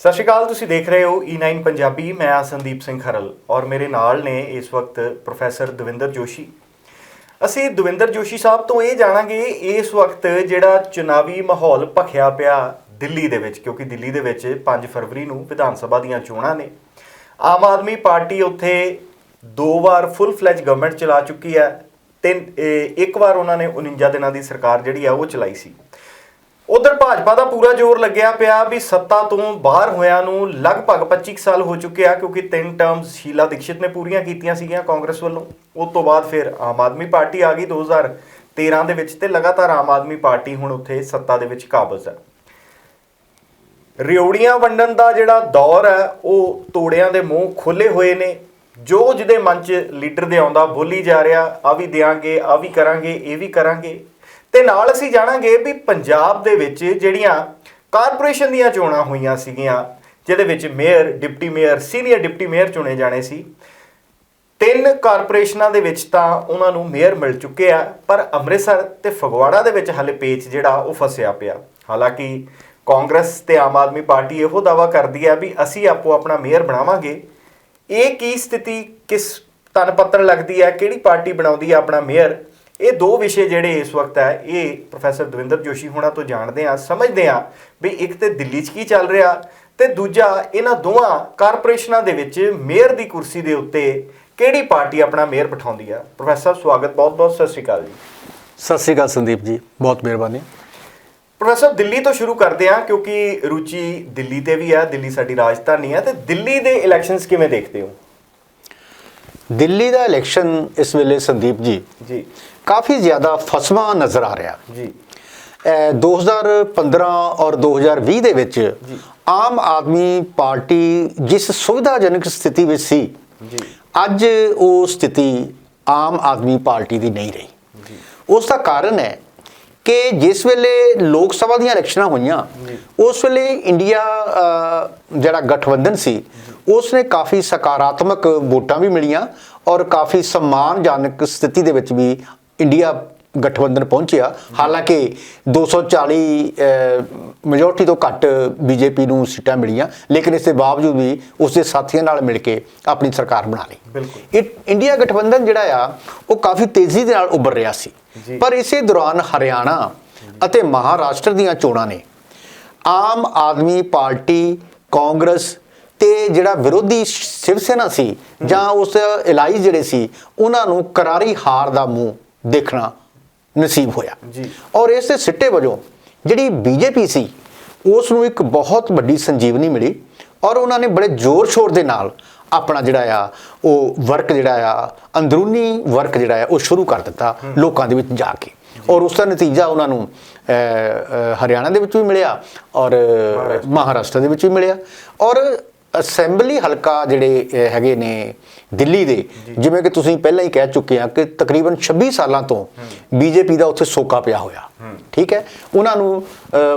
ਸਤਿ ਸ਼੍ਰੀ ਅਕਾਲ, ਤੁਸੀਂ ਦੇਖ ਰਹੇ ਹੋ E9 ਪੰਜਾਬੀ, ਮੈਂ ਆ ਸੰਦੀਪ ਸਿੰਘ ਖਰਲ ਔਰ ਮੇਰੇ ਨਾਲ ਨੇ ਇਸ ਵਕਤ ਪ੍ਰੋਫੈਸਰ ਦਵਿੰਦਰ ਜੋਸ਼ੀ। ਅਸੀਂ ਦਵਿੰਦਰ ਜੋਸ਼ੀ ਸਾਹਿਬ ਤੋਂ ਇਹ ਜਾਣਾਂਗੇ ਇਸ ਵਕਤ ਜਿਹੜਾ ਚੁਣਾਵੀ ਮਾਹੌਲ ਭਖਿਆ ਪਿਆ ਦਿੱਲੀ ਦੇ ਵਿੱਚ, ਕਿਉਂਕਿ ਦਿੱਲੀ ਦੇ ਵਿੱਚ 5 ਫਰਵਰੀ ਨੂੰ ਵਿਧਾਨ ਸਭਾ ਦੀਆਂ ਚੋਣਾਂ ਨੇ। ਆਮ ਆਦਮੀ ਪਾਰਟੀ ਉੱਥੇ ਦੋ ਵਾਰ ਫੁੱਲ ਫਲੈਜ ਗਵਰਨਮੈਂਟ ਚਲਾ ਚੁੱਕੀ ਹੈ, ਤਿੰਨ ਇੱਕ ਵਾਰ ਉਹਨਾਂ ਨੇ 49 ਦਿਨਾਂ ਦੀ ਸਰਕਾਰ ਜਿਹੜੀ ਆ ਉਹ ਚਲਾਈ ਸੀ। ਉਧਰ ਭਾਜਪਾ ਦਾ ਪੂਰਾ ਜ਼ੋਰ ਲੱਗਿਆ ਪਿਆ ਵੀ ਸੱਤਾ ਤੋਂ ਬਾਹਰ ਹੋਇਆਂ ਨੂੰ ਲਗਭਗ 25 ਕੁ ਸਾਲ ਹੋ ਚੁੱਕੇ ਆ, ਕਿਉਂਕਿ ਤਿੰਨ ਟਰਮਸ ਸ਼ੀਲਾ ਦੀਕਸ਼ਿਤ ਨੇ ਪੂਰੀਆਂ ਕੀਤੀਆਂ ਸੀਗੀਆਂ ਕਾਂਗਰਸ ਵੱਲੋਂ। ਉਸ ਤੋਂ ਬਾਅਦ ਫਿਰ ਆਮ ਆਦਮੀ ਪਾਰਟੀ ਆ ਗਈ 2013 ਦੇ ਵਿੱਚ ਤੇ ਲਗਾਤਾਰ ਆਮ ਆਦਮੀ ਪਾਰਟੀ ਹੁਣ ਉੱਥੇ ਸੱਤਾ ਦੇ ਵਿੱਚ ਕਾਬਜ਼ ਹੈ ਰਿਉੜੀਆਂ ਵੰਡਣ ਦਾ ਜਿਹੜਾ ਦੌਰ ਹੈ ਉਹ ਤੋੜਿਆਂ ਦੇ ਮੂੰਹ ਖੋਲੇ ਹੋਏ ਨੇ। ਜੋ ਜਿਹਦੇ ਮਨ 'ਚ ਲੀਡਰ ਦੇ ਆਉਂਦਾ ਬੋਲੀ ਜਾ ਰਿਹਾ, ਆ ਵੀ ਦਿਆਂਗੇ, ਆ ਵੀ ਕਰਾਂਗੇ, ਇਹ ਵੀ ਕਰਾਂਗੇ। ਤੇ ਨਾਲ ਅਸੀਂ ਜਾਣਾਂਗੇ ਵੀ ਪੰਜਾਬ ਦੇ ਵਿੱਚ ਜਿਹੜੀਆਂ ਕਾਰਪੋਰੇਸ਼ਨ ਦੀਆਂ ਚੋਣਾਂ ਹੋਈਆਂ ਸੀਗੀਆਂ, ਜਿਹਦੇ ਵਿੱਚ mayor, deputy mayor, senior deputy mayor ਚੁਣੇ ਜਾਣੇ ਸੀ। ਤਿੰਨ ਕਾਰਪੋਰੇਸ਼ਨਾਂ ਦੇ ਵਿੱਚ ਤਾਂ ਉਹਨਾਂ ਨੂੰ ਮੇਅਰ ਮਿਲ ਚੁੱਕੇ ਆ, ਪਰ ਅੰਮ੍ਰਿਤਸਰ ਤੇ ਫਗਵਾੜਾ ਦੇ ਵਿੱਚ ਹਲੇ ਪੇਚ ਜਿਹੜਾ ਉਹ ਫਸਿਆ ਪਿਆ। ਹਾਲਾਂਕਿ ਕਾਂਗਰਸ ਤੇ ਆਮ ਆਦਮੀ ਪਾਰਟੀ ਇਹੋ ਦਾਵਾ ਕਰਦੀ ਹੈ ਵੀ ਅਸੀਂ ਆਪੋ ਆਪਣਾ ਮੇਅਰ ਬਣਾਵਾਂਗੇ। ਇਹ ਕੀ ਸਥਿਤੀ, ਕਿਸ ਤਨ ਪੱਤਰ ਲੱਗਦੀ ਹੈ ਕਿਹੜੀ ਪਾਰਟੀ ਬਣਾਉਂਦੀ ਹੈ ਆਪਣਾ ਮੇਅਰ? ਇਹ ਦੋ ਵਿਸ਼ੇ ਜਿਹੜੇ ਇਸ ਵਕਤ ਹੈ ਇਹ ਪ੍ਰੋਫੈਸਰ ਦਵਿੰਦਰ ਜੋਸ਼ੀ ਹੋਣਾ ਤੋਂ ਜਾਣਦੇ ਆ ਸਮਝਦੇ ਆ ਵੀ ਇੱਕ ਤੇ ਦਿੱਲੀ 'ਚ ਕੀ ਚੱਲ ਰਿਹਾ ਤੇ ਦੂਜਾ ਇਹਨਾਂ ਦੋਵਾਂ ਕਾਰਪੋਰੇਸ਼ਨਾਂ ਦੇ ਵਿੱਚ ਮੇਅਰ ਦੀ ਕੁਰਸੀ ਦੇ ਉੱਤੇ ਕਿਹੜੀ ਪਾਰਟੀ ਆਪਣਾ ਮੇਅਰ ਬਿਠਾਉਂਦੀ ਆ? ਪ੍ਰੋਫੈਸਰ ਸਵਾਗਤ ਬਹੁਤ ਬਹੁਤ ਸਤਿ ਸ਼੍ਰੀ ਅਕਾਲ ਜੀ। ਸਤਿ ਸ੍ਰੀ ਅਕਾਲ ਸੰਦੀਪ ਜੀ ਬਹੁਤ ਮਿਹਰਬਾਨੀ। ਪ੍ਰੋਫੈਸਰ ਦਿੱਲੀ ਤੋਂ ਸ਼ੁਰੂ ਕਰਦੇ ਆ ਕਿਉਂਕਿ ਰੁਚੀ ਦਿੱਲੀ ਤੇ ਵੀ ਹੈ ਦਿੱਲੀ ਸਾਡੀ ਰਾਜਧਾਨੀ ਹੈ ਤੇ ਦਿੱਲੀ ਦੇ ਇਲੈਕਸ਼ਨਸ ਕਿਵੇਂ ਦੇਖਦੇ ਹੋ? ਦਿੱਲੀ ਦਾ ਇਲੈਕਸ਼ਨ ਇਸ ਵੇਲੇ ਸੰਦੀਪ ਜੀ ਜੀ। ਕਾਫੀ ਜ਼ਿਆਦਾ ਫਸਵਾ ਨਜ਼ਰ ਆ ਰਿਹਾ। ਜੀ। ਇਹ 2015 ਔਰ 2020 ਦੇ ਵਿੱਚ ਆਮ ਆਦਮੀ ਪਾਰਟੀ ਜਿਸ ਸੁਵਿਧਾਜਨਕ ਸਥਿਤੀ ਵਿੱਚ ਸੀ ਜੀ। ਅੱਜ ਉਹ ਸਥਿਤੀ ਆਮ ਆਦਮੀ ਪਾਰਟੀ ਦੀ ਨਹੀਂ ਰਹੀ। ਉਸ ਦਾ ਕਾਰਨ ਹੈ ਕਿ ਜਿਸ ਵੇਲੇ ਲੋਕ ਸਭਾ ਦੀਆਂ ਇਲੈਕਸ਼ਨਾਂ ਹੋਈਆਂ ਉਸ ਵੇਲੇ ਇੰਡੀਆ ਜਿਹੜਾ ਗਠਬੰਧਨ ਸੀ ਉਸ ਨੇ ਕਾਫੀ ਸਕਾਰਾਤਮਕ ਵੋਟਾਂ ਵੀ ਮਿਲੀਆਂ ਔਰ ਕਾਫੀ ਸਨਮਾਨਜਨਕ ਸਥਿਤੀ ਦੇ ਵਿੱਚ ਵੀ ਇੰਡੀਆ ਗਠਬੰਧਨ ਪਹੁੰਚਿਆ। ਹਾਲਾਂਕਿ 240 ਮੈਜੋਰਟੀ ਤੋਂ ਘੱਟ ਬੀਜੇਪੀ ਨੂੰ ਸੀਟਾਂ ਮਿਲੀਆਂ ਲੇਕਿਨ ਇਸ ਦੇ ਬਾਵਜੂਦ ਵੀ ਉਸ ਦੇ ਸਾਥੀਆਂ ਨਾਲ ਮਿਲ ਕੇ ਆਪਣੀ ਸਰਕਾਰ ਬਣਾ ਲਈ। ਇਹ ਇੰਡੀਆ ਗਠਬੰਧਨ ਜਿਹੜਾ ਆ ਉਹ ਕਾਫੀ ਤੇਜ਼ੀ ਦੇ ਨਾਲ ਉੱਭਰ ਰਿਹਾ ਸੀ। ਪਰ ਇਸੇ ਦੌਰਾਨ ਹਰਿਆਣਾ ਅਤੇ ਮਹਾਰਾਸ਼ਟਰ ਦੀਆਂ ਚੋਣਾਂ ਨੇ ਆਮ ਆਦਮੀ ਪਾਰਟੀ ਕਾਂਗਰਸ ਤੇ ਜਿਹੜਾ ਵਿਰੋਧੀ ਸ਼ਿਵ ਸੈਨਾ ਸੀ ਜਾਂ ਉਸ ਇਲਾਈ ਜਿਹੜੇ ਸੀ ਉਹਨਾਂ ਨੂੰ ਕਰਾਰੀ ਹਾਰ ਦਾ ਮੂੰਹ ਦੇਖਣਾ ਨਸੀਬ ਹੋਇਆ। ਜੀ। ਔਰ ਇਸ ਦੇ ਸਿੱਟੇ ਵਜੋਂ ਜਿਹੜੀ ਬੀਜੇਪੀ ਸੀ ਉਸ ਨੂੰ ਇੱਕ ਬਹੁਤ ਵੱਡੀ ਸੰਜੀਵਨੀ ਮਿਲੀ ਔਰ ਉਹਨਾਂ ਨੇ ਬੜੇ ਜ਼ੋਰ ਸ਼ੋਰ ਦੇ ਨਾਲ ਆਪਣਾ ਜਿਹੜਾ ਆ ਉਹ ਵਰਕ ਜਿਹੜਾ ਆ ਅੰਦਰੂਨੀ ਵਰਕ ਜਿਹੜਾ ਆ ਉਹ ਸ਼ੁਰੂ ਕਰ ਦਿੱਤਾ ਲੋਕਾਂ ਦੇ ਵਿੱਚ ਜਾ ਕੇ। ਔਰ ਉਸ ਦਾ ਨਤੀਜਾ ਉਹਨਾਂ ਨੂੰ ਹਰਿਆਣਾ ਦੇ ਵਿੱਚ ਵੀ ਮਿਲਿਆ ਔਰ ਮਹਾਰਾਸ਼ਟਰ ਦੇ ਵਿੱਚ ਵੀ ਮਿਲਿਆ। ਔਰ ਅਸੈਂਬਲੀ ਹਲਕਾ ਜਿਹੜੇ ਹੈਗੇ ਨੇ ਦਿੱਲੀ ਦੇ ਜਿਵੇਂ ਕਿ ਤੁਸੀਂ ਪਹਿਲਾਂ ਹੀ ਕਹਿ ਚੁੱਕੇ ਆ ਕਿ ਤਕਰੀਬਨ 26 ਸਾਲਾਂ ਤੋਂ ਬੀਜੇਪੀ ਦਾ ਉੱਥੇ ਸੋਕਾ ਪਿਆ ਹੋਇਆ। ਠੀਕ ਹੈ? ਉਹਨਾਂ ਨੂੰ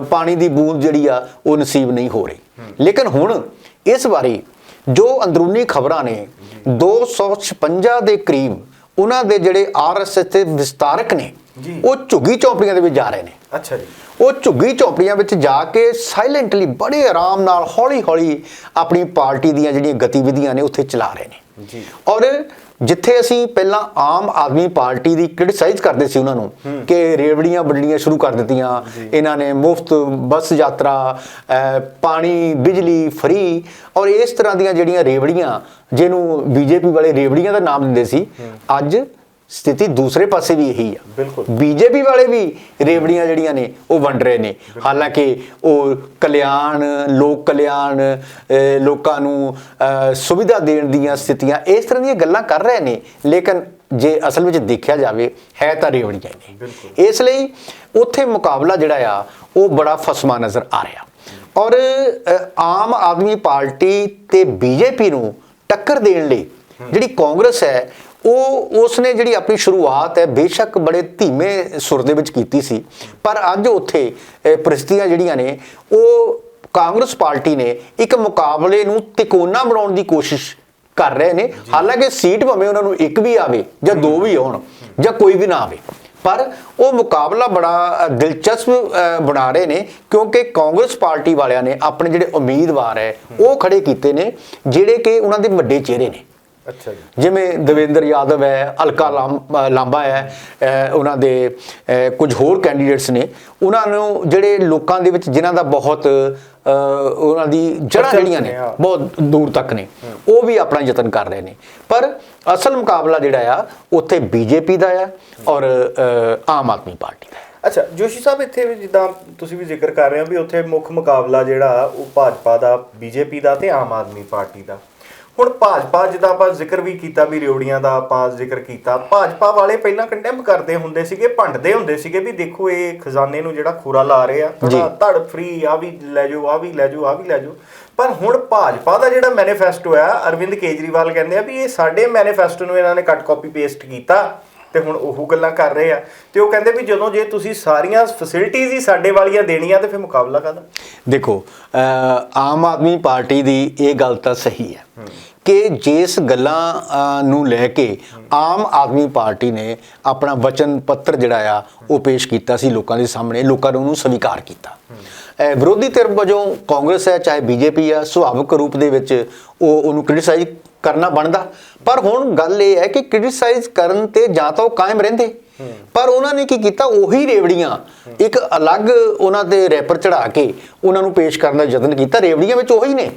ਪਾਣੀ ਦੀ ਬੂੰਦ ਜਿਹੜੀ ਆ ਉਹ ਨਸੀਬ ਨਹੀਂ ਹੋ ਰਹੀ। ਲੇਕਿਨ ਹੁਣ ਇਸ ਵਾਰੀ ਜੋ ਅੰਦਰੂਨੀ ਖਬਰਾਂ ਨੇ 256 ਦੇ ਕਰੀਬ ਉਹਨਾਂ ਦੇ ਜਿਹੜੇ ਆਰਐਸਐਸ ਦੇ ਵਿਸਤਾਰਕ ਨੇ। ਉਹ ਝੁੱਗੀ ਚੌਪੜੀਆਂ ਦੇ ਵਿੱਚ ਜਾ ਰਹੇ ਨੇ। ਅੱਛਾ ਜੀ। ਉਹ ਝੁੱਗੀ ਚੌਪੜੀਆਂ ਵਿੱਚ ਜਾ ਕੇ ਸਾਇਲੈਂਟਲੀ ਬੜੇ ਆਰਾਮ ਨਾਲ ਹੌਲੀ-ਹੌਲੀ ਆਪਣੀ ਪਾਰਟੀ ਦੀਆਂ ਜਿਹੜੀਆਂ ਗਤੀਵਿਧੀਆਂ ਨੇ ਉੱਥੇ ਚਲਾ ਰਹੇ ਨੇ। ਜੀ। ਔਰ ਜਿੱਥੇ ਅਸੀਂ ਪਹਿਲਾਂ ਆਮ ਆਦਮੀ ਪਾਰਟੀ ਦੀ ਕ੍ਰਿਟਿਸਾਈਜ਼ ਕਰਦੇ ਸੀ ਉਹਨਾਂ ਨੂੰ ਕਿ ਰੇਵੜੀਆਂ ਵੰਡਣੀਆਂ ਸ਼ੁਰੂ ਕਰ ਦਿੱਤੀਆਂ ਇਹਨਾਂ ਨੇ ਮੁਫਤ ਬੱਸ ਯਾਤਰਾ ਪਾਣੀ ਬਿਜਲੀ ਫ੍ਰੀ ਔਰ ਇਸ ਤਰ੍ਹਾਂ ਦੀਆਂ ਜਿਹੜੀਆਂ ਰੇਵੜੀਆਂ ਜਿਹਨੂੰ ਬੀਜੇਪੀ ਵਾਲੇ ਰੇਵੜੀਆਂ ਦਾ ਨਾਮ ਦਿੰਦੇ ਸੀ ਅੱਜ ਸਥਿਤੀ ਦੂਸਰੇ ਪਾਸੇ ਵੀ ਇਹੀ ਆ। ਬਿਲਕੁਲ। ਬੀਜੇਪੀ ਵਾਲੇ ਵੀ ਰੇਵੜੀਆਂ ਜਿਹੜੀਆਂ ਨੇ ਉਹ ਵੰਡ ਰਹੇ ਨੇ। ਹਾਲਾਂਕਿ ਉਹ ਕਲਿਆਣ ਲੋਕ ਕਲਿਆਣ ਲੋਕਾਂ ਨੂੰ ਸੁਵਿਧਾ ਦੇਣ ਦੀਆਂ ਸਥਿਤੀਆਂ ਇਸ ਤਰ੍ਹਾਂ ਦੀਆਂ ਗੱਲਾਂ ਕਰ ਰਹੇ ਨੇ। ਲੇਕਿਨ ਜੇ ਅਸਲ ਵਿੱਚ ਦੇਖਿਆ ਜਾਵੇ ਹੈ ਤਾਂ ਰੇਵੜੀਆਂ ਨੇ। ਇਸ ਲਈ ਉੱਥੇ ਮੁਕਾਬਲਾ ਜਿਹੜਾ ਆ ਉਹ ਬੜਾ ਫਸਮਾ ਨਜ਼ਰ ਆ ਰਿਹਾ। ਔਰ ਆਮ ਆਦਮੀ ਪਾਰਟੀ ਤੇ ਬੀਜੇਪੀ ਨੂੰ ਟੱਕਰ ਦੇਣ ਲਈ ਜਿਹੜੀ ਕਾਂਗਰਸ ਹੈ ਉਹ ਉਸਨੇ ਜਿਹੜੀ ਆਪਣੀ ਸ਼ੁਰੂਆਤ ਹੈ ਬੇਸ਼ੱਕ ਬੜੇ ਧੀਮੇ ਸੁਰ ਦੇ ਵਿੱਚ ਕੀਤੀ ਸੀ ਪਰ ਅੱਜ ਉੱਥੇ ਅ, ਪ੍ਰਸਥਿਤੀਆਂ ਜਿਹੜੀਆਂ ਨੇ ਉਹ ਕਾਂਗਰਸ ਪਾਰਟੀ ਨੇ ਇੱਕ ਮੁਕਾਬਲੇ ਨੂੰ ਤਿਕੋਨਾ ਬਣਾਉਣ ਦੀ ਕੋਸ਼ਿਸ਼ ਕਰ ਰਹੇ ਨੇ। ਹਾਲਾਂਕਿ ਸੀਟ ਭਾਵੇਂ ਉਹਨਾਂ ਨੂੰ ਇੱਕ ਵੀ ਆਵੇ ਜਾਂ ਦੋ ਵੀ ਆਉਣ ਜਾਂ ਕੋਈ ਵੀ ਨਾ ਆਵੇ ਪਰ ਉਹ ਮੁਕਾਬਲਾ ਬੜਾ ਦਿਲਚਸਪ ਬਣਾ ਰਹੇ ਨੇ ਕਿਉਂਕਿ ਕਾਂਗਰਸ ਪਾਰਟੀ ਵਾਲਿਆਂ ਨੇ ਆਪਣੇ ਜਿਹੜੇ ਉਮੀਦਵਾਰ ਹੈ ਉਹ ਖੜੇ ਕੀਤੇ ਨੇ ਜਿਹੜੇ ਕਿ ਉਹਨਾਂ ਦੇ ਵੱਡੇ ਚਿਹਰੇ ਨੇ। ਅੱਛਾ ਜੀ ਜਿਵੇਂ ਦਵਿੰਦਰ ਯਾਦਵ ਹੈ ਅਲਕਾ ਲਾਂਬਾ ਹੈ ਉਹਨਾਂ ਦੇ ਕੁਝ ਹੋਰ ਕੈਂਡੀਡੇਟਸ ਨੇ ਉਹਨਾਂ ਨੂੰ ਜਿਹੜੇ ਲੋਕਾਂ ਦੇ ਵਿੱਚ ਜਿਨ੍ਹਾਂ ਦਾ ਬਹੁਤ ਉਹਨਾਂ ਦੀ ਜੜ੍ਹਾਂ ਜਿਹੜੀਆਂ ਨੇ। ਬਹੁਤ ਦੂਰ ਤੱਕ ਨੇ ਉਹ ਵੀ ਆਪਣਾ ਯਤਨ ਕਰ ਰਹੇ ਨੇ ਪਰ ਅਸਲ ਮੁਕਾਬਲਾ ਜਿਹੜਾ ਆ ਉੱਥੇ ਬੀਜੇਪੀ ਦਾ ਆ ਔਰ ਆਮ ਆਦਮੀ ਪਾਰਟੀ ਦਾ। ਅੱਛਾ ਜੋਸ਼ੀ ਸਾਹਿਬ ਇੱਥੇ ਵੀ ਜਿੱਦਾਂ ਤੁਸੀਂ ਵੀ ਜ਼ਿਕਰ ਕਰ ਰਹੇ ਹੋ ਵੀ ਉੱਥੇ ਮੁੱਖ ਮੁਕਾਬਲਾ ਜਿਹੜਾ ਉਹ ਭਾਜਪਾ ਦਾ ਬੀਜੇਪੀ ਦਾ ਤੇ ਆਮ ਆਦਮੀ ਪਾਰਟੀ ਦਾ ਹੁਣ ਭਾਜਪਾ ਜਿੱਦਾਂ ਆਪਾਂ ਜ਼ਿਕਰ ਵੀ ਕੀਤਾ ਵੀ ਰਿਉੜੀਆਂ ਦਾ ਆਪਾਂ ਜ਼ਿਕਰ ਕੀਤਾ ਭਾਜਪਾ ਵਾਲੇ ਪਹਿਲਾਂ ਕੰਡੈਮ ਕਰਦੇ ਹੁੰਦੇ ਸੀਗੇ ਭੰਡਦੇ ਹੁੰਦੇ ਸੀਗੇ ਵੀ ਦੇਖੋ ਇਹ ਖਜ਼ਾਨੇ ਨੂੰ ਜਿਹੜਾ ਖੋਰਾ ਲਾ ਰਹੇ ਆ ਥੋੜਾ ਧੜ ਫ੍ਰੀ ਆ ਵੀ ਲੈ ਜਾਓ ਆ ਵੀ ਲੈ ਜਾਓ ਆ ਵੀ ਲੈ ਜਾਓ। ਪਰ ਹੁਣ ਭਾਜਪਾ ਦਾ ਜਿਹੜਾ ਮੈਨੀਫੈਸਟੋ ਆ ਅਰਵਿੰਦ ਕੇਜਰੀਵਾਲ ਕਹਿੰਦੇ ਆ ਵੀ ਇਹ ਸਾਡੇ ਮੈਨੀਫੈਸਟੋ ਨੂੰ ਇਹਨਾਂ ਨੇ ਕੱਟ ਕਾਪੀ ਪੇਸਟ ਕੀਤਾ। ਤੇ ਹੁਣ ਉਹ ਗੱਲਾਂ ਕਰ ਰਹੇ ਆ। ਤੇ ਉਹ ਕਹਿੰਦੇ ਵੀ ਜਦੋਂ ਜੇ ਤੁਸੀਂ ਸਾਰੀਆਂ ਫੈਸਿਲਿਟੀਆਂ ਹੀ ਸਾਡੇ ਵਾਲੀਆਂ ਦੇਣੀਆਂ ਤੇ ਫਿਰ ਮੁਕਾਬਲਾ ਕਾਹਦਾ? ਦੇਖੋ ਆਮ ਆਦਮੀ ਪਾਰਟੀ ਦੀ ਇਹ ਗੱਲ ਤਾਂ ਸਹੀ ਹੈ ਕਿ ਜਿਸ ਗੱਲਾਂ ਨੂੰ ਲੈ ਕੇ ਆਮ ਆਦਮੀ ਪਾਰਟੀ ਨੇ ਆਪਣਾ ਵਚਨ ਪੱਤਰ ਜਿਹੜਾ ਆ, ਉਹ ਪੇਸ਼ ਕੀਤਾ ਸੀ ਲੋਕਾਂ ਦੇ ਸਾਹਮਣੇ, ਲੋਕਾਂ ਨੇ ਉਹਨੂੰ ਸਵੀਕਾਰ ਕੀਤਾ। ਵਿਰੋਧੀ ਧਿਰ ਵਜੋਂ ਕਾਂਗਰਸ ਹੈ, ਚਾਹੇ ਬੀਜੇਪੀ ਆ ਸੁਭਾਵਿਕ ਰੂਪ ਦੇ ਵਿੱਚ ਉਹ ਉਹਨੂੰ ਕ੍ਰਿਟਿਸਾਈਜ਼ ਕਰਨਾ ਬਣਦਾ। ਪਰ ਹੁਣ ਗੱਲ ਇਹ ਹੈ ਕਿ ਕ੍ਰਿਟਿਸਾਈਜ਼ ਕਰਨ ਤੇ ਜਾਂ ਤਾਂ ਉਹ ਕਾਇਮ ਰਹਿੰਦੇ। ਪਰ ਉਹਨਾਂ ਨੇ ਕੀ ਕੀਤਾ? ਉਹੀ ਰੇਵੜੀਆਂ ਇੱਕ ਅਲੱਗ ਉਹਨਾਂ ਦੇ ਰੈਪਰ ਚੜਾ ਕੇ ਉਹਨਾਂ ਨੂੰ ਪੇਸ਼ ਕਰਨ ਦਾ ਯਤਨ ਕੀਤਾ। ਰੇਵੜੀਆਂ ਵਿੱਚ ਉਹੀ ਨੇ।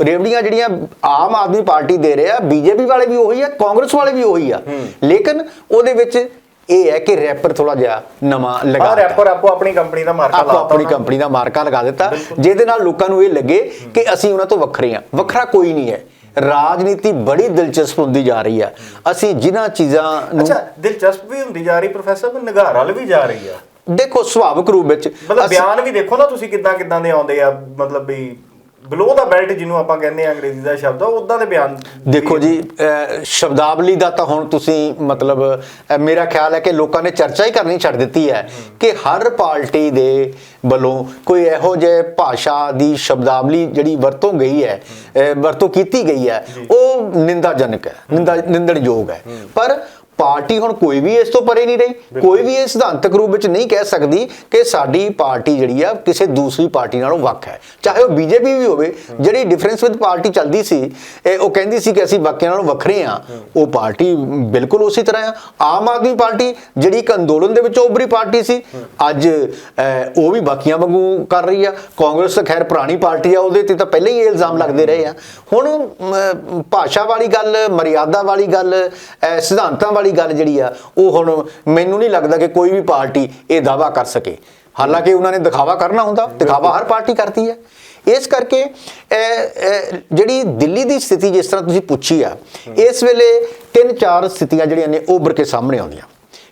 ਰੇਵੜੀਆਂ ਜਿਹੜੀਆਂ ਆਮ ਆਦਮੀ ਪਾਰਟੀ ਦੇ ਰਿਹਾ ਬੀਜੇਪੀ ਵਾਲੇ ਵੀ ਉਹੀ ਆ, ਕਾਂਗਰਸ ਵਾਲੇ ਵੀ ਉਹੀ ਆ। ਲੇਕਿਨ ਉਹਦੇ ਵਿੱਚ ਇਹ ਹੈ ਕਿ ਰੈਪਰ ਥੋੜਾ ਜਿਹਾ ਨਵਾਂ ਲਗਾ ਆ ਰੈਪਰ ਆਪੋ ਆਪਣੀ ਕੰਪਨੀ ਦਾ ਮਾਰਕਾ ਆਪੋ ਲਾਤਾ ਆਪਣੀ। ਕੰਪਨੀ ਦਾ ਮਾਰਕਾ ਲਗਾ ਦਿੱਤਾ ਜਿਹਦੇ ਨਾਲ ਲੋਕਾਂ ਨੂੰ ਇਹ ਲੱਗੇ ਕਿ ਅਸੀਂ ਉਹਨਾਂ ਤੋਂ ਵੱਖਰੇ ਹਾਂ। ਵੱਖਰਾ ਕੋਈ ਨਹੀਂ ਹੈ। ਰਾਜਨੀਤੀ ਬੜੀ ਦਿਲਚਸਪ ਹੁੰਦੀ ਜਾ ਰਹੀ ਹੈ ਅਸੀਂ ਜਿਨ੍ਹਾਂ ਚੀਜ਼ਾਂ ਨੂੰ ਅੱਛਾ ਦਿਲਚਸਪ ਵੀ ਹੁੰਦੀ ਜਾ ਰਹੀ ਪ੍ਰੋਫੈਸਰ ਪਰ ਨਿਗਾਰ ਵੱਲ ਵੀ ਜਾ ਰਹੀ ਆ। ਦੇਖੋ ਸੁਭਾਵਿਕ ਰੂਪ ਵਿੱਚ ਮਤਲਬ ਬਿਆਨ ਵੀ ਦੇਖੋ ਨਾ ਤੁਸੀਂ ਕਿੱਦਾਂ ਕਿੱਦਾਂ ਦੇ ਆਉਂਦੇ ਆ ਮਤਲਬ ਵੀ ਬਲੋ ਦਾ ਬੈਲਟ ਜਿਹਨੂੰ ਆਪਾਂ ਕਹਿੰਦੇ ਆ ਅੰਗਰੇਜ਼ੀ ਦਾ ਸ਼ਬਦ ਆ ਉਦਾਂ ਦੇ ਬਿਆਨ ਦੇਖੋ ਜੀ ਸ਼ਬਦਾਵਲੀ ਦਾ ਤਾਂ ਹੁਣ ਤੁਸੀਂ ਮਤਲਬ ਮੇਰਾ ਖਿਆਲ ਹੈ ਕਿ ਲੋਕਾਂ ਨੇ ਚਰਚਾ ਹੀ ਕਰਨੀ ਛੱਡ ਦਿੱਤੀ ਹੈ ਕਿ ਹਰ ਪਾਰਟੀ ਦੇ ਵੱਲੋਂ ਕੋਈ ਇਹੋ ਜਿਹੇ ਭਾਸ਼ਾ ਦੀ ਸ਼ਬਦਾਵਲੀ ਜਿਹੜੀ ਵਰਤੋਂ ਗਈ ਹੈ ਵਰਤੋਂ ਕੀਤੀ ਗਈ ਹੈ ਉਹ ਨਿੰਦਾਜਨਕ ਹੈ ਨਿੰਦਾ ਨਿੰਦਣਯੋਗ ਹੈ। ਪਰ ਪਾਰਟੀ ਹੁਣ ਕੋਈ ਵੀ ਇਸ ਤੋਂ ਪਰੇ ਨਹੀਂ ਰਹੀ ਕੋਈ ਵੀ ਇਹ ਸਿਧਾਂਤਕ ਰੂਪ ਵਿੱਚ ਨਹੀਂ ਕਹਿ ਸਕਦੀ ਕਿ ਸਾਡੀ ਪਾਰਟੀ ਜਿਹੜੀ ਆ ਕਿਸੇ ਦੂਸਰੀ ਪਾਰਟੀ ਨਾਲੋਂ ਵੱਖ ਹੈ। ਚਾਹੇ ਉਹ ਬੀਜੇਪੀ ਵੀ ਹੋਵੇ ਜਿਹੜੀ ਡਿਫਰੈਂਸ ਵਿਦ ਪਾਰਟੀ ਚੱਲਦੀ ਸੀ ਇਹ ਉਹ ਕਹਿੰਦੀ ਸੀ ਕਿ ਅਸੀਂ ਬਾਕੀਆਂ ਨਾਲੋਂ ਵੱਖਰੇ ਆ ਉਹ ਪਾਰਟੀ ਬਿਲਕੁਲ ਉਸੇ ਤਰ੍ਹਾਂ ਆ। ਆਮ ਆਦਮੀ ਪਾਰਟੀ ਜਿਹੜੀ ਇੱਕ ਅੰਦੋਲਨ ਦੇ ਵਿੱਚੋਂ ਉੱਭਰੀ ਪਾਰਟੀ ਸੀ ਅੱਜ ਉਹ ਵੀ ਬਾਕੀਆਂ ਵਾਂਗੂ ਕਰ ਰਹੀ ਆ। ਕਾਂਗਰਸ ਤਾਂ ਖੈਰ ਪੁਰਾਣੀ ਪਾਰਟੀ ਆ ਉਹਦੇ ਤੇ ਤਾਂ ਪਹਿਲਾਂ ਹੀ ਇਲਜ਼ਾਮ ਲੱਗਦੇ ਰਹੇ ਆ। ਹੁਣ ਭਾਸ਼ਾ ਵਾਲੀ ਗੱਲ ਮਰਿਆਦਾ ਵਾਲੀ ਗੱਲ ਸਿਧਾਂਤਾਂ ਵਾਲੀ ਗੱਲ ਜਿਹੜੀ ਆ ਉਹ ਹੁਣ ਮੈਨੂੰ ਨਹੀਂ ਲੱਗਦਾ ਕਿ ਕੋਈ ਵੀ ਪਾਰਟੀ ਇਹ ਦਾਵਾ ਕਰ ਸਕੇ। ਹਾਲਾਂਕਿ ਉਹਨਾਂ ਨੇ ਦਿਖਾਵਾ ਕਰਨਾ ਹੁੰਦਾ ਦਿਖਾਵਾ ਹਰ ਪਾਰਟੀ ਕਰਦੀ ਹੈ। ਇਸ ਕਰਕੇ ਜਿਹੜੀ ਦਿੱਲੀ ਦੀ ਸਥਿਤੀ ਜਿਸ ਤਰ੍ਹਾਂ ਤੁਸੀਂ ਪੁੱਛੀ ਆ ਇਸ ਵੇਲੇ ਤਿੰਨ ਚਾਰ ਸਥਿਤੀਆਂ ਜਿਹੜੀਆਂ ਨੇ ਉੱਭਰ ਕੇ ਸਾਹਮਣੇ ਆਉਂਦੀਆਂ।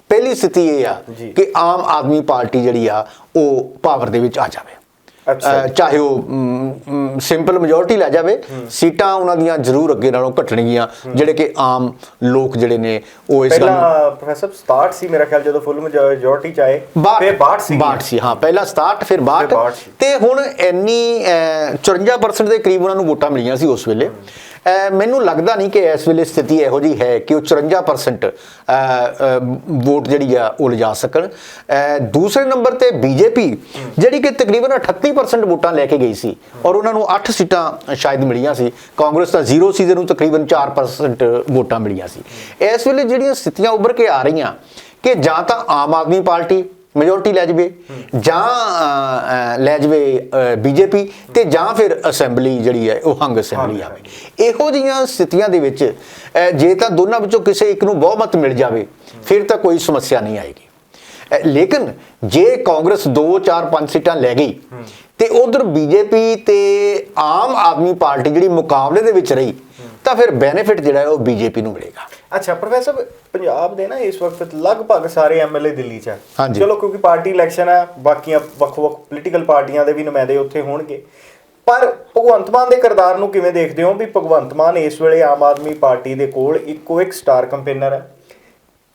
ਪਹਿਲੀ ਸਥਿਤੀ ਇਹ ਆ। ਕਿ ਆਮ ਆਦਮੀ ਪਾਰਟੀ ਜਿਹੜੀ ਆ ਉਹ ਪਾਵਰ ਦੇ ਵਿੱਚ ਆ ਜਾਵੇ। ਚਾਹੇ ਉਹ ਸਿੰਪਲ ਮੈਜੋਰਟੀ ਲੈ ਜਾਵੇ ਸੀਟਾਂ ਉਹਨਾਂ ਦੀਆਂ ਜ਼ਰੂਰ ਅੱਗੇ ਨਾਲੋਂ ਘਟਣਗੀਆਂ ਜਿਹੜੇ ਕਿ ਆਮ ਲੋਕ ਜਿਹੜੇ ਨੇ ਉਹ ਇਸ ਗੱਲ ਪਹਿਲਾਂ ਪ੍ਰੋਫੈਸਰ 67 ਸੀ ਮੇਰਾ ਖਿਆਲ ਜਦੋਂ ਫੁੱਲ ਮੈਜੋਰਟੀ ਚ ਆਏ ਫਿਰ 62 ਸੀ 62 ਸੀ ਹਾਂ ਪਹਿਲਾਂ 67 ਫਿਰ 62 ਫਿਰ 62 ਸੀ। ਤੇ ਹੁਣ ਇੰਨੀ ਅਹ, 54% ਦੇ ਕਰੀਬ ਉਹਨਾਂ ਨੂੰ ਵੋਟਾਂ ਮਿਲੀਆਂ ਸੀ ਉਸ ਵੇਲੇ। ਮੈਨੂੰ ਲੱਗਦਾ ਨਹੀਂ ਕਿ ਇਸ ਵੇਲੇ ਸਥਿਤੀ ਇਹੋ ਜੀ ਹੈ ਕਿ ਉਹ 54% ਵੋਟ ਜਿਹੜੀ ਆ ਉਹ ਲਿਜਾ ਸਕਣ। ਦੂਸਰੇ ਨੰਬਰ ਤੇ ਬੀਜੇਪੀ ਜਿਹੜੀ ਕਿ ਤਕਰੀਬਨ 38% ਵੋਟਾਂ ਲੈ ਕੇ ਗਈ ਸੀ ਔਰ ਉਹਨਾਂ ਨੂੰ 8 ਸੀਟਾਂ ਸ਼ਾਇਦ ਮਿਲੀਆਂ ਸੀ। ਕਾਂਗਰਸ ਦਾ ਜ਼ੀਰੋ ਸੀ, ਜਿਹਨੂੰ ਤਕਰੀਬਨ 4% ਵੋਟਾਂ ਮਿਲੀਆਂ ਸੀ। ਇਸ ਵੇਲੇ ਜਿਹੜੀਆਂ ਸਥਿਤੀਆਂ ਉੱਭਰ ਕੇ ਆ ਰਹੀਆਂ ਕਿ ਜਾਂ ਤਾਂ ਆਮ ਆਦਮੀ ਪਾਰਟੀ ਮੈਜੋਰਟੀ ਲੈ ਜਵੇ ਜਾਂ ਅ, ਅ, ਲੈ ਜਵੇ ਬੀਜੇਪੀ ਤੇ ਜਾਂ ਫਿਰ ਅਸੈਂਬਲੀ ਜਿਹੜੀ ਹੈ ਉਹ ਹੰਗ ਅਸੈਂਬਲੀ ਆਵੇ। ਇਹੋ ਜਿਹੀਆਂ ਸਥਿਤੀਆਂ ਦੇ ਵਿੱਚ ਜੇ ਤਾਂ ਦੋਨਾਂ ਵਿੱਚੋਂ ਕਿਸੇ ਇੱਕ ਨੂੰ ਬਹੁਮਤ ਮਿਲ ਜਾਵੇ ਫਿਰ ਤਾਂ ਕੋਈ ਸਮੱਸਿਆ ਨਹੀਂ ਆਏਗੀ। ਲੇਕਿਨ ਜੇ ਕਾਂਗਰਸ 2 4 5 ਸੀਟਾਂ ਲੈ ਗਈ ਤੇ ਉਧਰ ਬੀਜੇਪੀ ਤੇ ਆਮ ਆਦਮੀ ਪਾਰਟੀ ਜਿਹੜੀ ਮੁਕਾਬਲੇ ਦੇ ਵਿੱਚ ਰਹੀ ਤਾਂ ਫਿਰ ਬੈਨੀਫਿਟ ਜਿਹੜਾ ਹੈ ਉਹ ਬੀਜੇਪੀ ਨੂੰ ਮਿਲੇਗਾ। ਅੱਛਾ ਪ੍ਰੋਫੈਸਰ ਪੰਜਾਬ ਦੇ ਨਾ ਇਸ ਵਕਤ ਲਗਭਗ ਸਾਰੇ ਐਮਐਲਏ ਦਿੱਲੀ 'ਚ ਆ। ਹਾਂਜੀ। ਚਲੋ ਕਿਉਂਕਿ ਪਾਰਟੀ ਇਲੈਕਸ਼ਨ ਆ ਬਾਕੀਆਂ ਵੱਖ-ਵੱਖ ਪੋਲੀਟੀਕਲ ਪਾਰਟੀਆਂ ਦੇ ਵੀ ਨੁਮਾਇੰਦੇ ਉੱਥੇ ਹੋਣਗੇ। ਪਰ ਭਗਵੰਤ ਮਾਨ ਦੇ ਕਿਰਦਾਰ ਨੂੰ ਕਿਵੇਂ ਦੇਖਦੇ ਹੋ? ਵੀ ਭਗਵੰਤ ਮਾਨ ਇਸ ਵੇਲੇ ਆਮ ਆਦਮੀ ਪਾਰਟੀ ਦੇ ਕੋਲ ਇੱਕੋ ਇੱਕ ਸਟਾਰ ਕੰਪੇਨਰ ਹੈ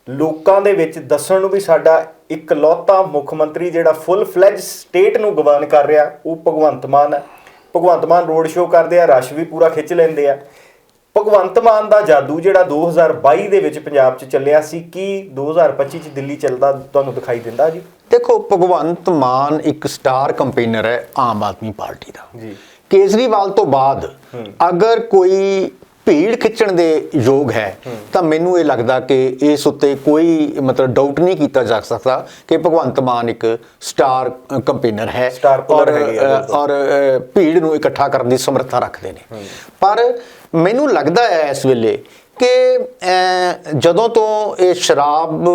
ਲੋਕਾਂ ਦੇ ਵਿੱਚ ਦੱਸਣ ਨੂੰ ਵੀ ਸਾਡਾ ਇਕਲੌਤਾ ਮੁੱਖ ਮੰਤਰੀ ਜਿਹੜਾ ਫੁੱਲ ਫਲੈਜ ਸਟੇਟ ਨੂੰ ਗਵਰਨ ਕਰ ਰਿਹਾ ਉਹ ਭਗਵੰਤ ਮਾਨ ਹੈ ਭਗਵੰਤ ਮਾਨ ਰੋਡ ਸ਼ੋਅ ਕਰਦੇ ਆ ਰਸ਼ ਵੀ ਪੂਰਾ ਖਿੱਚ ਲੈਂਦੇ ਆ। ਭਗਵੰਤ ਮਾਨ ਦਾ ਜਾਦੂ ਜਿਹੜਾ 2022 ਦੇ ਵਿੱਚ ਪੰਜਾਬ 'ਚ ਚੱਲਿਆ ਸੀ ਕੀ 2025 'ਚ ਦਿੱਲੀ ਚੱਲਦਾ ਤੁਹਾਨੂੰ ਦਿਖਾਈ ਦਿੰਦਾ ਜੀ? ਦੇਖੋ ਭਗਵੰਤ ਮਾਨ ਇੱਕ ਸਟਾਰ ਕੰਪੇਨਰ ਹੈ ਆਮ ਆਦਮੀ ਪਾਰਟੀ ਦਾ। ਜੀ। ਕੇਜਰੀਵਾਲ ਤੋਂ ਬਾਅਦ ਅਗਰ ਕੋਈ ਭੀੜ ਖਿੱਚਣ ਦੇ ਯੋਗ ਹੈ ਤਾਂ ਮੈਨੂੰ ਇਹ ਲੱਗਦਾ ਕਿ ਇਸ ਉੱਤੇ ਕੋਈ ਮਤਲਬ ਡਾਊਟ ਨਹੀਂ ਕੀਤਾ ਜਾ ਸਕਦਾ ਕਿ ਭਗਵੰਤ ਮਾਨ ਇੱਕ ਸਟਾਰ ਕੰਪੇਨਰ ਹੈ ਔਰ, ਭੀੜ ਨੂੰ ਇਕੱਠਾ ਕਰਨ ਦੀ ਸਮਰੱਥਾ ਰੱਖਦੇ ਨੇ। ਪਰ ਮੈਨੂੰ ਲੱਗਦਾ ਹੈ ਇਸ ਵੇਲੇ ਕਿ ਜਦੋਂ ਤੋਂ ਇਹ ਸ਼ਰਾਬ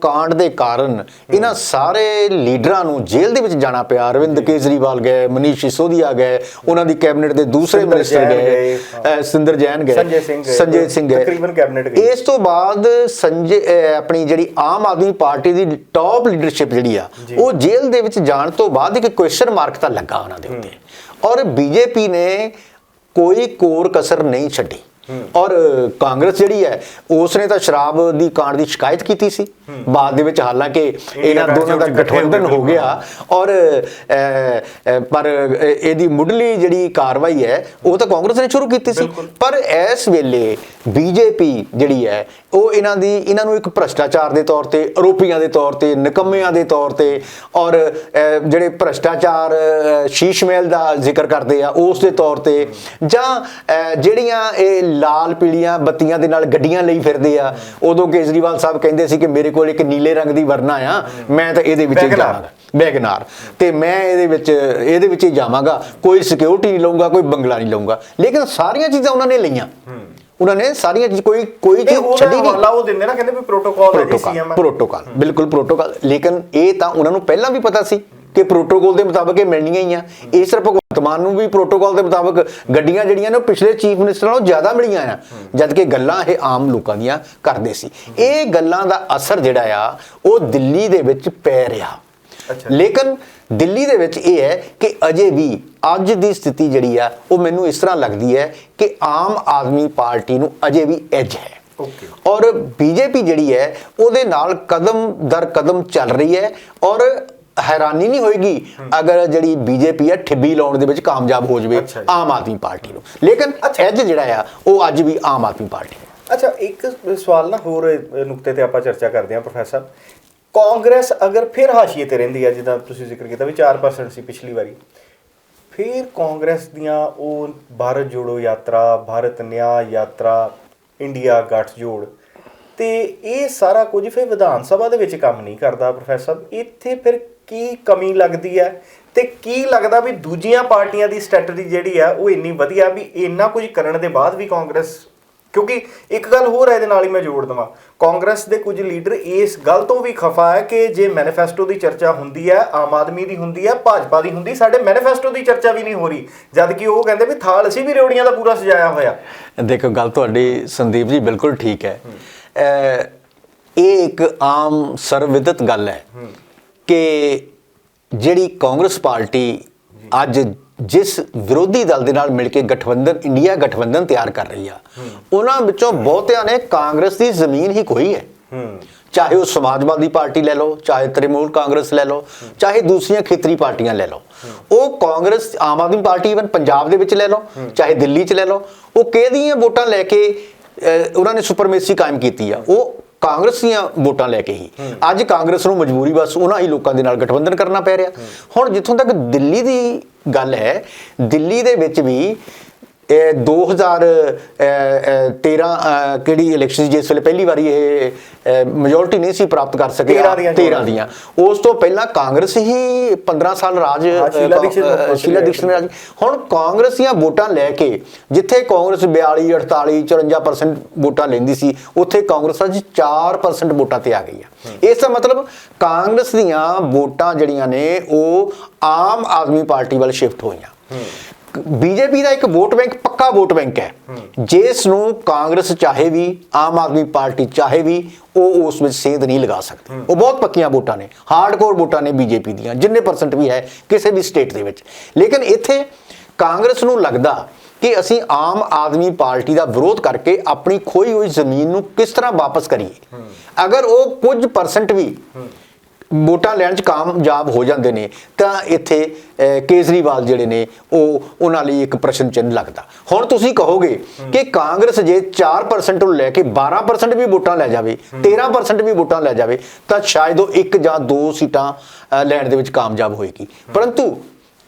ਕਾਂਡ ਦੇ ਕਾਰਨ ਇਹਨਾਂ ਸਾਰੇ ਲੀਡਰਾਂ ਨੂੰ ਜੇਲ੍ਹ ਦੇ ਵਿੱਚ ਜਾਣਾ ਪਿਆ ਅਰਵਿੰਦ ਕੇਜਰੀਵਾਲ ਗਏ ਮਨੀਸ਼ ਸਿਸੋਦੀਆ ਗਏ ਉਹਨਾਂ ਦੀ ਕੈਬਨਿਟ ਦੇ ਦੂਸਰੇ ਮਿਨਿਸਟਰ ਗਏ ਸਿੰਦਰ ਜੈਨ ਗਏ ਸੰਜੇ ਸਿੰਘ ਗਏ, ਸੰਜੇ ਸਿੰਘ ਗਏ। ਤਕਰੀਬਨ ਕੈਬਨਿਟ ਗਈ। ਇਸ ਤੋਂ ਬਾਅਦ ਸੰਜੇ ਆਪਣੀ ਜਿਹੜੀ ਆਮ ਆਦਮੀ ਪਾਰਟੀ ਦੀ ਟੌਪ ਲੀਡਰਸ਼ਿਪ ਜਿਹੜੀ ਆ ਉਹ ਜੇਲ੍ਹ ਦੇ ਵਿੱਚ ਜਾਣ ਤੋਂ ਬਾਅਦ ਇੱਕ ਕੁਐਸਚਨ ਮਾਰਕ ਤਾਂ ਲੱਗਾ ਉਹਨਾਂ ਦੇ ਉੱਤੇ। ਔਰ ਬੀਜੇਪੀ ਨੇ ਕੋਈ ਕੋਰ ਕਸਰ ਨਹੀਂ ਛੱਡੀ। ਔਰ ਕਾਂਗਰਸ ਜਿਹੜੀ ਹੈ ਉਸ ਨੇ ਤਾਂ ਸ਼ਰਾਬ ਦੀ ਕਾਂਡ ਦੀ ਸ਼ਿਕਾਇਤ ਕੀਤੀ ਸੀ। ਬਾਅਦ ਦੇ ਵਿੱਚ ਹਾਲਾਂਕਿ ਇਹਨਾਂ ਦੋਨਾਂ ਦਾ ਗਠਬੰਧਨ ਹੋ ਗਿਆ। ਔਰ ਪਰ ਇਹਦੀ ਮੁੱਢਲੀ ਜਿਹੜੀ ਕਾਰਵਾਈ ਹੈ ਉਹ ਤਾਂ ਕਾਂਗਰਸ ਨੇ ਸ਼ੁਰੂ ਕੀਤੀ ਸੀ। ਪਰ ਇਸ ਵੇਲੇ ਬੀਜੇਪੀ ਜਿਹੜੀ ਹੈ ਉਹ ਇਹਨਾਂ ਦੀ ਇਹਨਾਂ ਨੂੰ ਇੱਕ ਭ੍ਰਸ਼ਟਾਚਾਰ ਦੇ ਤੌਰ ਤੇ ਆਰੋਪੀਆਂ ਦੇ ਤੌਰ ਤੇ ਨਿਕੰਮਿਆਂ ਦੇ ਤੌਰ ਤੇ ਔਰ ਜਿਹੜੇ ਭ੍ਰਸ਼ਟਾਚਾਰ ਅ, ਸ਼ੀਸ਼ ਮਹਿਲ ਦਾ ਜ਼ਿਕਰ ਕਰਦੇ ਆ ਉਸ ਦੇ ਤੌਰ ਤੇ ਜਾਂ ਜਿਹੜੀਆਂ ਇਹ ਲਾਲ ਪੀਲੀਆਂ ਬੱਤੀਆਂ ਦੇ ਨਾਲ ਗੱਡੀਆਂ ਲਈ ਫਿਰਦੇ ਆ। ਉਦੋਂ ਕੇਜਰੀਵਾਲ ਸਾਹਿਬ ਕਹਿੰਦੇ ਸੀ ਕਿ ਮੇਰੇ ਕੋਲ ਇੱਕ ਨੀਲੇ ਰੰਗ ਦੀ ਵਰਨਾ ਆ ਮੈਂ ਤਾਂ ਇਹਦੇ ਵਿੱਚ ਹੀ ਵੈਗਨਾਰ। ਤੇ ਮੈਂ ਇਹਦੇ ਵਿੱਚ ਇਹਦੇ ਵਿੱਚ ਹੀ ਜਾਵਾਂਗਾ। ਕੋਈ ਸਿਕਿਉਰਿਟੀ ਨਹੀਂ ਲਵਾਂਗਾ ਕੋਈ ਬੰਗਲਾ ਨਹੀਂ ਲਵਾਂਗਾ ਲੇਕਿਨ ਸਾਰੀਆਂ ਚੀਜ਼ਾਂ ਉਹਨਾਂ ਨੇ ਲਈਆਂ। ਉਹਨਾਂ ਨੇ ਸਾਰੀਆਂ ਚੀਜ਼ ਕੋਈ ਕੋਈ ਚੀਜ਼ ਛੱਡੀ ਨਹੀਂ। ਹਵਾਲਾ ਉਹ ਦਿੰਦੇ ਨਾ ਕਹਿੰਦੇ ਵੀ ਪ੍ਰੋਟੋਕਾਲ ਹੈ ਸੀਐਮ ਪ੍ਰੋਟੋਕਾਲ ਬਿਲਕੁਲ ਪ੍ਰੋਟੋਕਾਲ ਲੇਕਿਨ ਇਹ ਤਾਂ ਉਹਨਾਂ ਨੂੰ ਪਹਿਲਾਂ ਵੀ ਪਤਾ ਸੀ। ਕਿ ਪ੍ਰੋਟੋਕਾਲ ਦੇ ਮੁਤਾਬਕ ਇਹ ਮਿਲਣੀਆਂ ਹੀ ਆ। ਇਸ ਤਰ੍ਹਾਂ ਭਗਵੰਤ ਮਾਨ ਨੂੰ ਵੀ ਪ੍ਰੋਟੋਕਾਲ ਦੇ ਮੁਤਾਬਕ ਗੱਡੀਆਂ ਜਿਹੜੀਆਂ ਨੇ ਉਹ ਪਿਛਲੇ ਚੀਫ ਮਿਨਿਸਟਰ ਨਾਲੋਂ ਜ਼ਿਆਦਾ ਮਿਲੀਆਂ ਆ। ਜਦ ਕਿ ਗੱਲਾਂ ਇਹ ਆਮ ਲੋਕਾਂ ਦੀਆਂ ਕਰਦੇ ਸੀ। ਇਹ ਗੱਲਾਂ ਦਾ ਅਸਰ ਜਿਹੜਾ ਆ ਉਹ ਦਿੱਲੀ ਦੇ ਵਿੱਚ ਪੈ ਰਿਹਾ। ਲੇਕਿਨ ਦਿੱਲੀ ਦੇ ਵਿੱਚ ਇਹ ਹੈ ਕਿ ਅਜੇ ਵੀ ਅੱਜ ਦੀ ਸਥਿਤੀ ਜਿਹੜੀ ਆ ਉਹ ਮੈਨੂੰ ਇਸ ਤਰ੍ਹਾਂ ਲੱਗਦੀ ਹੈ ਕਿ ਆਮ ਆਦਮੀ ਪਾਰਟੀ ਨੂੰ ਅਜੇ ਵੀ ਐਜ ਹੈ। ਔਰ ਬੀਜੇਪੀ ਜਿਹੜੀ ਹੈ ਉਹਦੇ ਨਾਲ ਕਦਮ ਦਰ ਕਦਮ ਚੱਲ ਰਹੀ ਹੈ। ਔਰ ਹੈਰਾਨੀ ਨਹੀਂ ਹੋਏਗੀ ਅਗਰ ਜਿਹੜੀ ਬੀਜੇਪੀ ਹੈ ਠਿੱਬੀ ਲਾਉਣ ਦੇ ਵਿੱਚ ਕਾਮਯਾਬ ਹੋ ਜਾਵੇ। ਆਮ ਆਦਮੀ ਪਾਰਟੀ ਨੂੰ। ਲੇਕਿਨ ਅੱਛਾ। ਐਜ ਜਿਹੜਾ ਆ ਉਹ ਅੱਜ ਵੀ ਆਮ ਆਦਮੀ ਪਾਰਟੀ ਹੈ। ਅੱਛਾ ਇੱਕ ਸਵਾਲ ਨਾ ਹੋਰ ਨੁਕਤੇ ਤੇ ਆਪਾਂ ਚਰਚਾ ਕਰਦੇ ਹਾਂ ਪ੍ਰੋਫੈਸਰ। ਕਾਂਗਰਸ ਅਗਰ ਫਿਰ ਹਾਸ਼ੀਏ ਤੇ ਰਹਿੰਦੀ ਹੈ ਜਿੱਦਾਂ ਤੁਸੀਂ ਜ਼ਿਕਰ ਕੀਤਾ ਵੀ 4% ਸੀ ਪਿਛਲੀ ਵਾਰੀ ਫਿਰ ਕਾਂਗਰਸ ਦੀਆਂ ਉਹ ਭਾਰਤ ਜੋੜੋ ਯਾਤਰਾ ਭਾਰਤ ਨਿਆ ਯਾਤਰਾ ਇੰਡੀਆ ਗੱਠਜੋੜ ਤੇ ਇਹ ਸਾਰਾ ਕੁਝ ਫਿਰ ਵਿਧਾਨ ਸਭਾ ਦੇ ਵਿੱਚ ਕੰਮ ਨਹੀਂ ਕਰਦਾ ਪ੍ਰੋਫੈਸਰ। ਇੱਥੇ ਫਿਰ ਕੀ ਕਮੀ ਲੱਗਦੀ ਹੈ ਤੇ ਕੀ ਲੱਗਦਾ ਵੀ ਦੂਜੀਆਂ ਪਾਰਟੀਆਂ ਦੀ ਸਟ੍ਰੈਟਜੀ ਜਿਹੜੀ ਆ ਉਹ ਇੰਨੀ ਵਧੀਆ ਵੀ ਇੰਨਾ ਕੁਝ ਕਰਨ ਦੇ ਬਾਅਦ ਵੀ ਕਾਂਗਰਸ ਕਿਉਂਕਿ ਇੱਕ ਗੱਲ ਹੋਰ ਹੈ ਇਹਦੇ ਨਾਲ ਹੀ ਮੈਂ ਜੋੜ ਦਵਾਂ। ਕਾਂਗਰਸ ਦੇ ਕੁਝ ਲੀਡਰ ਇਸ ਗੱਲ ਤੋਂ ਵੀ ਖਫਾ ਹੈ ਕਿ ਜੇ ਮੈਨੀਫੈਸਟੋ ਦੀ ਚਰਚਾ ਹੁੰਦੀ ਹੈ ਆਮ ਆਦਮੀ ਦੀ ਹੁੰਦੀ ਹੈ ਭਾਜਪਾ ਦੀ ਹੁੰਦੀ ਸਾਡੇ ਮੈਨੀਫੈਸਟੋ ਦੀ ਚਰਚਾ ਵੀ ਨਹੀਂ ਹੋ ਰਹੀ ਜਦ ਕਿ ਉਹ ਕਹਿੰਦੇ ਵੀ ਥਾਲ ਅਸੀਂ ਵੀ ਰੇਵੜੀਆਂ ਦਾ ਪੂਰਾ ਸਜਾਇਆ ਹੋਇਆ। ਦੇਖੋ ਗੱਲ ਤੁਹਾਡੀ ਸੰਦੀਪ ਜੀ ਬਿਲਕੁਲ ਠੀਕ ਹੈ। ਇਹ ਇੱਕ ਆਮ ਸਰਵਿਦਿਤ ਗੱਲ ਹੈ। ਕਿ ਜਿਹੜੀ ਕਾਂਗਰਸ ਪਾਰਟੀ ਅੱਜ ਜਿਸ ਵਿਰੋਧੀ ਦਲ ਦੇ ਨਾਲ ਮਿਲ ਕੇ ਗਠਬੰਧਨ ਇੰਡੀਆ ਗਠਬੰਧਨ ਤਿਆਰ ਕਰ ਰਹੀ ਆ ਉਹਨਾਂ ਵਿੱਚੋਂ ਬਹੁਤਿਆਂ ਨੇ ਕਾਂਗਰਸ ਦੀ ਜ਼ਮੀਨ ਹੀ ਕੋਈ ਹੈ। ਚਾਹੇ ਉਹ ਸਮਾਜਵਾਦੀ ਪਾਰਟੀ ਲੈ ਲਓ ਚਾਹੇ ਤ੍ਰਿਮੂਲ ਕਾਂਗਰਸ ਲੈ ਲਓ ਚਾਹੇ ਦੂਸਰੀਆਂ ਖੇਤਰੀ ਪਾਰਟੀਆਂ ਲੈ ਲਓ। ਉਹ ਕਾਂਗਰਸ ਆਮ ਆਦਮੀ ਪਾਰਟੀ ਇਵਨ ਪੰਜਾਬ ਦੇ ਵਿੱਚ ਲੈ ਲਓ ਚਾਹੇ ਦਿੱਲੀ 'ਚ ਲੈ ਲਓ ਉਹ ਕਿਹਦੀਆਂ ਵੋਟਾਂ ਲੈ ਕੇ ਉਹਨਾਂ ਨੇ ਸੁਪਰਮੇਸੀ ਕਾਇਮ ਕੀਤੀ ਆ? ਉਹ ਕਾਂਗਰਸ ਦੀਆਂ ਵੋਟਾਂ ਲੈ ਕੇ ਹੀ। ਅੱਜ ਕਾਂਗਰਸ ਨੂੰ ਮਜਬੂਰੀ ਬਸ ਉਹਨਾਂ ਹੀ ਲੋਕਾਂ ਦੇ ਨਾਲ ਗਠਬੰਧਨ ਕਰਨਾ ਪੈ ਰਿਹਾ। ਹੁਣ ਜਿੱਥੋਂ ਤੱਕ ਦਿੱਲੀ ਦੀ ਗੱਲ ਹੈ, ਦਿੱਲੀ ਦੇ ਵਿੱਚ ਵੀ ਇਹ 2013 ਕਿਹੜੀ ਇਲੈਕਸ਼ਨ ਜਿਸ ਵੇਲੇ ਪਹਿਲੀ ਵਾਰੀ ਇਹ ਮੈਜੋਰਟੀ ਨਹੀਂ ਸੀ ਪ੍ਰਾਪਤ ਕਰ ਸਕੇ। 13 ਦੀਆਂ 13 ਦੀਆਂ। ਉਸ ਤੋਂ ਪਹਿਲਾਂ ਕਾਂਗਰਸ ਹੀ 15 ਸਾਲ ਰਾਜ ਹਾਂ, ਸ਼ੀਲਾ ਦੀਕਸ਼ਿਤ ਰਾਜ। ਹੁਣ ਕਾਂਗਰਸ ਦੀਆਂ ਵੋਟਾਂ ਲੈ ਕੇ ਜਿੱਥੇ ਕਾਂਗਰਸ 42 48 54% ਵੋਟਾਂ ਲੈਂਦੀ ਸੀ ਉੱਥੇ ਕਾਂਗਰਸ ਅੱਜ 4% ਵੋਟਾਂ ਤੇ ਆ ਗਈ ਆ। ਇਸ ਦਾ ਮਤਲਬ ਕਾਂਗਰਸ ਦੀਆਂ ਵੋਟਾਂ ਜਿਹੜੀਆਂ ਨੇ ਉਹ ਆਮ ਆਦਮੀ ਪਾਰਟੀ ਵੱਲ ਸ਼ਿਫਟ ਹੋਈਆਂ। ਬੀਜੇਪੀ ਦਾ ਇੱਕ ਵੋਟ ਬੈਂਕ ਪੱਕਾ ਵੋਟ ਬੈਂਕ ਹੈ। ਜਿਸ ਨੂੰ ਕਾਂਗਰਸ ਚਾਹੇ ਵੀ ਆਮ ਆਦਮੀ ਪਾਰਟੀ ਚਾਹੇ ਵੀ ਉਹ ਉਸ ਵਿੱਚ ਸੇਧ ਨਹੀਂ ਲਗਾ ਸਕਦੀ। ਉਹ ਬਹੁਤ ਪੱਕੀਆਂ ਵੋਟਾਂ ਨੇ। ਹਾਰਡਕੋਰ ਵੋਟਾਂ ਨੇ ਬੀਜੇਪੀ ਦੀਆਂ ਜਿੰਨੇ ਪਰਸੈਂਟ ਵੀ ਹੈ ਕਿਸੇ ਵੀ ਸਟੇਟ ਦੇ ਵਿੱਚ। ਲੇਕਿਨ ਇੱਥੇ ਕਾਂਗਰਸ ਨੂੰ ਲੱਗਦਾ ਕਿ ਅਸੀਂ ਆਮ ਆਦਮੀ ਪਾਰਟੀ ਦਾ ਵਿਰੋਧ ਕਰਕੇ ਆਪਣੀ ਖੋਈ ਹੋਈ ਜ਼ਮੀਨ ਨੂੰ ਕਿਸ ਤਰ੍ਹਾਂ ਵਾਪਸ ਕਰੀਏ। ਅਗਰ ਉਹ ਕੁਝ ਪਰਸੈਂਟ ਵੀ ਵੋਟਾਂ ਲੈਣ 'ਚ ਕਾਮਯਾਬ ਹੋ ਜਾਂਦੇ ਨੇ ਤਾਂ ਇੱਥੇ ਕੇਜਰੀਵਾਲ ਜਿਹੜੇ ਨੇ ਉਹ ਉਹਨਾਂ ਲਈ ਇੱਕ ਪ੍ਰਸ਼ਨ ਚਿੰਨ੍ਹ ਲੱਗਦਾ। ਹੁਣ ਤੁਸੀਂ ਕਹੋਗੇ ਕਿ ਕਾਂਗਰਸ ਜੇ 4% ਤੋਂ ਲੈ ਕੇ 12% ਵੀ ਵੋਟਾਂ ਲੈ ਜਾਵੇ 13% ਵੀ ਵੋਟਾਂ ਲੈ ਜਾਵੇ ਤਾਂ ਸ਼ਾਇਦ ਉਹ ਇੱਕ ਜਾਂ ਦੋ ਸੀਟਾਂ ਲੈਣ ਦੇ ਵਿੱਚ ਕਾਮਯਾਬ ਹੋਏਗੀ। ਪਰੰਤੂ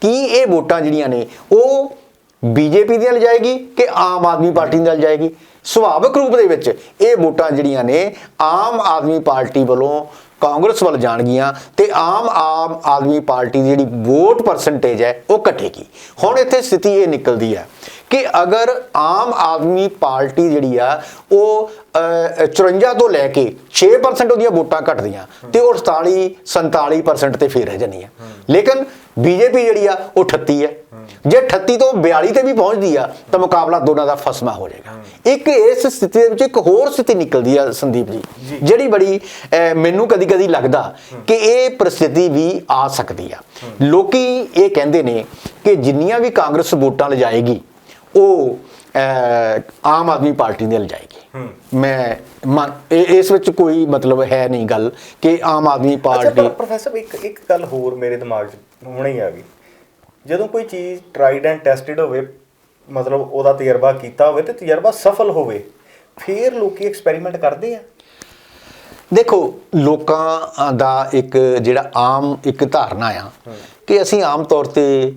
ਕੀ ਇਹ ਵੋਟਾਂ ਜਿਹੜੀਆਂ ਨੇ ਉਹ ਬੀਜੇਪੀ ਦੀਆਂ ਲਿਜਾਏਗੀ ਕਿ ਆਮ ਆਦਮੀ ਪਾਰਟੀ ਨਾਲ ਜਾਏਗੀ? ਸੁਭਾਵਿਕ ਰੂਪ ਦੇ ਵਿੱਚ ਇਹ ਵੋਟਾਂ ਜਿਹੜੀਆਂ ਨੇ ਆਮ ਆਦਮੀ ਪਾਰਟੀ ਵੱਲੋਂ ਕਾਂਗਰਸ ਵੱਲ ਜਾਣਗੀਆਂ ਤੇ ਆਮ ਆਮ ਆਦਮੀ ਪਾਰਟੀ ਦੀ ਜਿਹੜੀ ਵੋਟ ਪਰਸੈਂਟੇਜ ਹੈ ਉਹ ਘਟੇਗੀ। ਹੁਣ ਇੱਥੇ ਸਥਿਤੀ ਇਹ ਨਿਕਲਦੀ ਹੈ ਕਿ ਅਗਰ ਆਮ ਆਦਮੀ ਪਾਰਟੀ ਜਿਹੜੀ ਆ, ਉਹ 54 ਤੋਂ ਲੈ ਕੇ 6% ਉਹਦੀਆਂ ਵੋਟਾਂ ਘਟਦੀਆਂ ਤੇ ਉਹ 48 47% ਤੇ ਫੇਰ ਰਹਿ ਜਾਂਦੀਆਂ। ਲੇਕਿਨ ਬੀਜੇਪੀ ਜਿਹੜੀ ਆ ਉਹ 38 ਹੈ। ਜੇ 38 ਤੋਂ 42 ਤੇ ਵੀ ਪਹੁੰਚਦੀ ਆ ਤਾਂ ਮੁਕਾਬਲਾ ਦੋਨਾਂ ਦਾ ਫਸਮਾ ਹੋ ਜਾਏਗਾ। ਇੱਕ ਇਸ ਸਥਿਤੀ ਦੇ ਵਿੱਚ ਇੱਕ ਹੋਰ ਸਥਿਤੀ ਨਿਕਲਦੀ ਆ ਸੰਦੀਪ ਜੀ ਜਿਹੜੀ ਬੜੀ ਮੈਨੂੰ ਕਦੀ-ਕਦੀ ਲੱਗਦਾ ਕਿ ਇਹ ਪ੍ਰਸਥਿਤੀ ਵੀ ਆ ਸਕਦੀ ਆ। ਲੋਕੀ ਇਹ ਕਹਿੰਦੇ ਨੇ ਕਿ ਜਿੰਨੀਆਂ ਵੀ ਕਾਂਗਰਸ ਵੋਟਾਂ ਲਿਜਾਏਗੀ ਉਹ ਆਮ ਆਦਮੀ ਪਾਰਟੀ ਨੇ ਲਿਜਾਏਗੀ। ਮੈਂ ਮੰਨ- ਇਸ ਵਿੱਚ ਕੋਈ ਮਤਲਬ ਹੈ ਨਹੀਂ ਗੱਲ ਕਿ ਆਮ ਆਦਮੀ ਪਾਰਟੀ ਪਰ ਪ੍ਰੋਫੈਸਰ ਇੱਕ ਇੱਕ ਗੱਲ ਹੋਰ ਮੇਰੇ ਦਿਮਾਗ 'ਚ ਹੁਣੇ ਹੀ ਆ ਗਈ। ਜਦੋਂ ਕੋਈ ਚੀਜ਼ ਟਰਾਈਡ ਐਂਡ ਟੈਸਟਡ ਹੋਵੇ ਮਤਲਬ ਉਹਦਾ ਤਜਰਬਾ ਕੀਤਾ ਹੋਵੇ ਤੇ ਤਜਰਬਾ ਸਫਲ ਹੋਵੇ ਫਿਰ ਲੋਕੀ ਐਕਸਪੈਰੀਮੈਂਟ ਕਰਦੇ ਆ। ਦੇਖੋ ਲੋਕਾਂ ਦਾ ਇੱਕ ਜਿਹੜਾ ਆਮ ਇੱਕ ਧਾਰਨਾ ਆ ਕਿ ਅਸੀਂ ਆਮ ਤੌਰ ਤੇ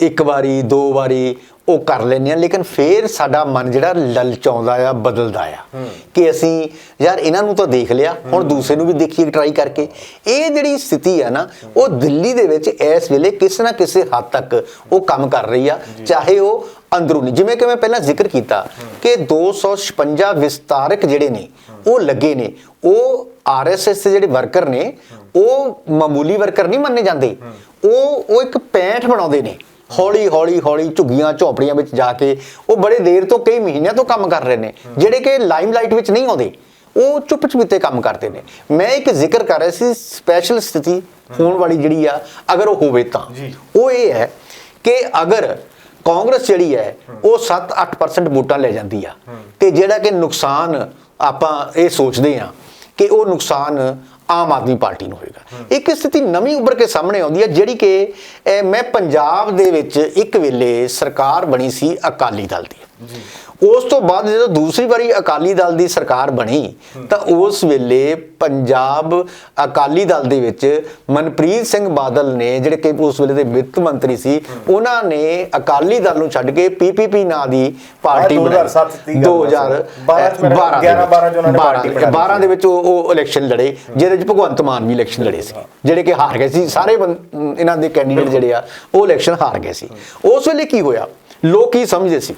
ਇੱਕ ਵਾਰੀ ਦੋ ਵਾਰੀ ਉਹ ਕਰ ਲੈਂਦੇ ਆ ਲੇਕਿਨ ਫੇਰ ਸਾਡਾ ਮਨ ਜਿਹੜਾ ਲਲਚਾਉਂਦਾ ਆ ਬਦਲਦਾ ਆ। ਕਿ ਅਸੀਂ ਯਾਰ ਇਹਨਾਂ ਨੂੰ ਤਾਂ ਦੇਖ ਲਿਆ ਹੁਣ ਦੂਸਰੇ ਨੂੰ ਵੀ ਦੇਖੀਏ ਟਰਾਈ ਕਰਕੇ। ਇਹ ਜਿਹੜੀ ਸਥਿਤੀ ਆ ਨਾ ਉਹ ਦਿੱਲੀ ਦੇ ਵਿੱਚ ਇਸ ਵੇਲੇ ਕਿਸੇ ਨਾ ਕਿਸੇ ਹੱਦ ਤੱਕ ਉਹ ਕੰਮ ਕਰ ਰਹੀ ਆ ਚਾਹੇ ਉਹ ਅੰਦਰੂਨੀ। ਜਿਵੇਂ ਕਿ ਮੈਂ ਪਹਿਲਾਂ ਜ਼ਿਕਰ ਕੀਤਾ ਕਿ 256 ਵਿਸਤਾਰਕ ਜਿਹੜੇ ਨੇ ਉਹ ਲੱਗੇ ਨੇ। ਉਹ ਆਰਐਸਐਸ ਦੇ ਜਿਹੜੇ ਵਰਕਰ ਨੇ ਉਹ ਮਾਮੂਲੀ ਵਰਕਰ ਨਹੀਂ ਮੰਨੇ ਜਾਂਦੇ। ਉਹ ਉਹ ਇੱਕ ਪੈਂਠ ਬਣਾਉਂਦੇ ਨੇ। ਹੌਲੀ ਹੌਲੀ ਹੌਲੀ ਝੁੱਗੀਆਂ ਝੌਂਪੜੀਆਂ ਵਿੱਚ ਜਾ ਕੇ ਉਹ ਬੜੇ ਦੇਰ ਤੋਂ ਕਈ ਮਹੀਨਿਆਂ ਤੋਂ ਕੰਮ ਕਰ ਰਹੇ ਨੇ ਜਿਹੜੇ ਕਿ ਲਾਈਮਲਾਈਟ ਵਿੱਚ ਨਹੀਂ ਆਉਂਦੇ ਉਹ ਚੁੱਪ ਚੁਪੀਤੇ ਕੰਮ ਕਰਦੇ ਨੇ। ਮੈਂ ਇੱਕ ਜ਼ਿਕਰ ਕਰ ਰਿਹਾ ਸੀ ਸਪੈਸ਼ਲ ਸਥਿਤੀ ਹੋਣ ਵਾਲੀ ਜਿਹੜੀ ਆ ਅਗਰ ਉਹ ਹੋਵੇ ਤਾਂ। ਉਹ ਇਹ ਹੈ ਕਿ ਅਗਰ ਕਾਂਗਰਸ ਜਿਹੜੀ ਹੈ ਉਹ 7-8% ਵੋਟਾਂ ਲੈ ਜਾਂਦੀ ਆ ਤੇ ਜਿਹੜਾ ਕਿ ਨੁਕਸਾਨ ਆਪਾਂ ਇਹ ਸੋਚਦੇ ਆ ਕਿ ਉਹ ਨੁਕਸਾਨ ਆਮ ਆਦਮੀ ਪਾਰਟੀ ਨੂੰ ਹੋਏਗਾ। ਇੱਕ ਸਥਿਤੀ ਨਵੀਂ ਉੱਭਰ ਕੇ ਸਾਹਮਣੇ ਆਉਂਦੀ ਹੈ, ਜਿਹੜੀ ਕਿ ਮੈਂ ਪੰਜਾਬ ਦੇ ਵਿੱਚ ਇੱਕ ਵੇਲੇ ਸਰਕਾਰ ਬਣੀ ਸੀ ਅਕਾਲੀ ਦਲ ਦੀ। ਉਸ ਤੋਂ ਬਾਅਦ ਜਦੋਂ ਦੂਸਰੀ ਵਾਰੀ ਅਕਾਲੀ ਦਲ ਦੀ ਸਰਕਾਰ ਬਣੀ ਤਾਂ ਉਸ ਵੇਲੇ ਪੰਜਾਬ ਅਕਾਲੀ ਦਲ ਦੇ ਵਿੱਚ ਮਨਪ੍ਰੀਤ ਸਿੰਘ ਬਾਦਲ ਨੇ ਜਿਹੜੇ ਕਿ ਉਸ ਵੇਲੇ ਦੇ ਵਿੱਤ ਮੰਤਰੀ ਸੀ ਉਹਨਾਂ ਨੇ ਅਕਾਲੀ ਦਲ ਨੂੰ ਛੱਡ ਕੇ ਪੀਪੀਪੀ ਨਾਂ ਦੀ ਪਾਰਟੀ ਬਣਾਈ। 2007 ਦੀ ਗੱਲ ਹੈ। 12 ਚ ਮੇਰਾ 11 12 ਚ ਉਹਨਾਂ ਨੇ ਪਾਰਟੀ ਬਣਾ ਲਈ 12 ਦੇ ਵਿੱਚ ਉਹ ਉਹ ਇਲੈਕਸ਼ਨ ਲੜੇ ਜਿਹਦੇ ਵਿੱਚ ਭਗਵੰਤ ਮਾਨ ਵੀ ਇਲੈਕਸ਼ਨ ਲੜੇ ਸੀ ਜਿਹੜੇ ਕਿ ਹਾਰ ਗਏ ਸੀ। ਸਾਰੇ ਇਹਨਾਂ ਦੇ ਕੈਂਡੀਡੇਟ ਜਿਹੜੇ ਆ ਉਹ ਇਲੈਕਸ਼ਨ ਹਾਰ ਗਏ ਸੀ। ਉਸ ਵੇਲੇ ਕੀ ਹੋਇਆ? ਲੋਕ ਕੀ ਸਮਝਦੇ ਸੀ?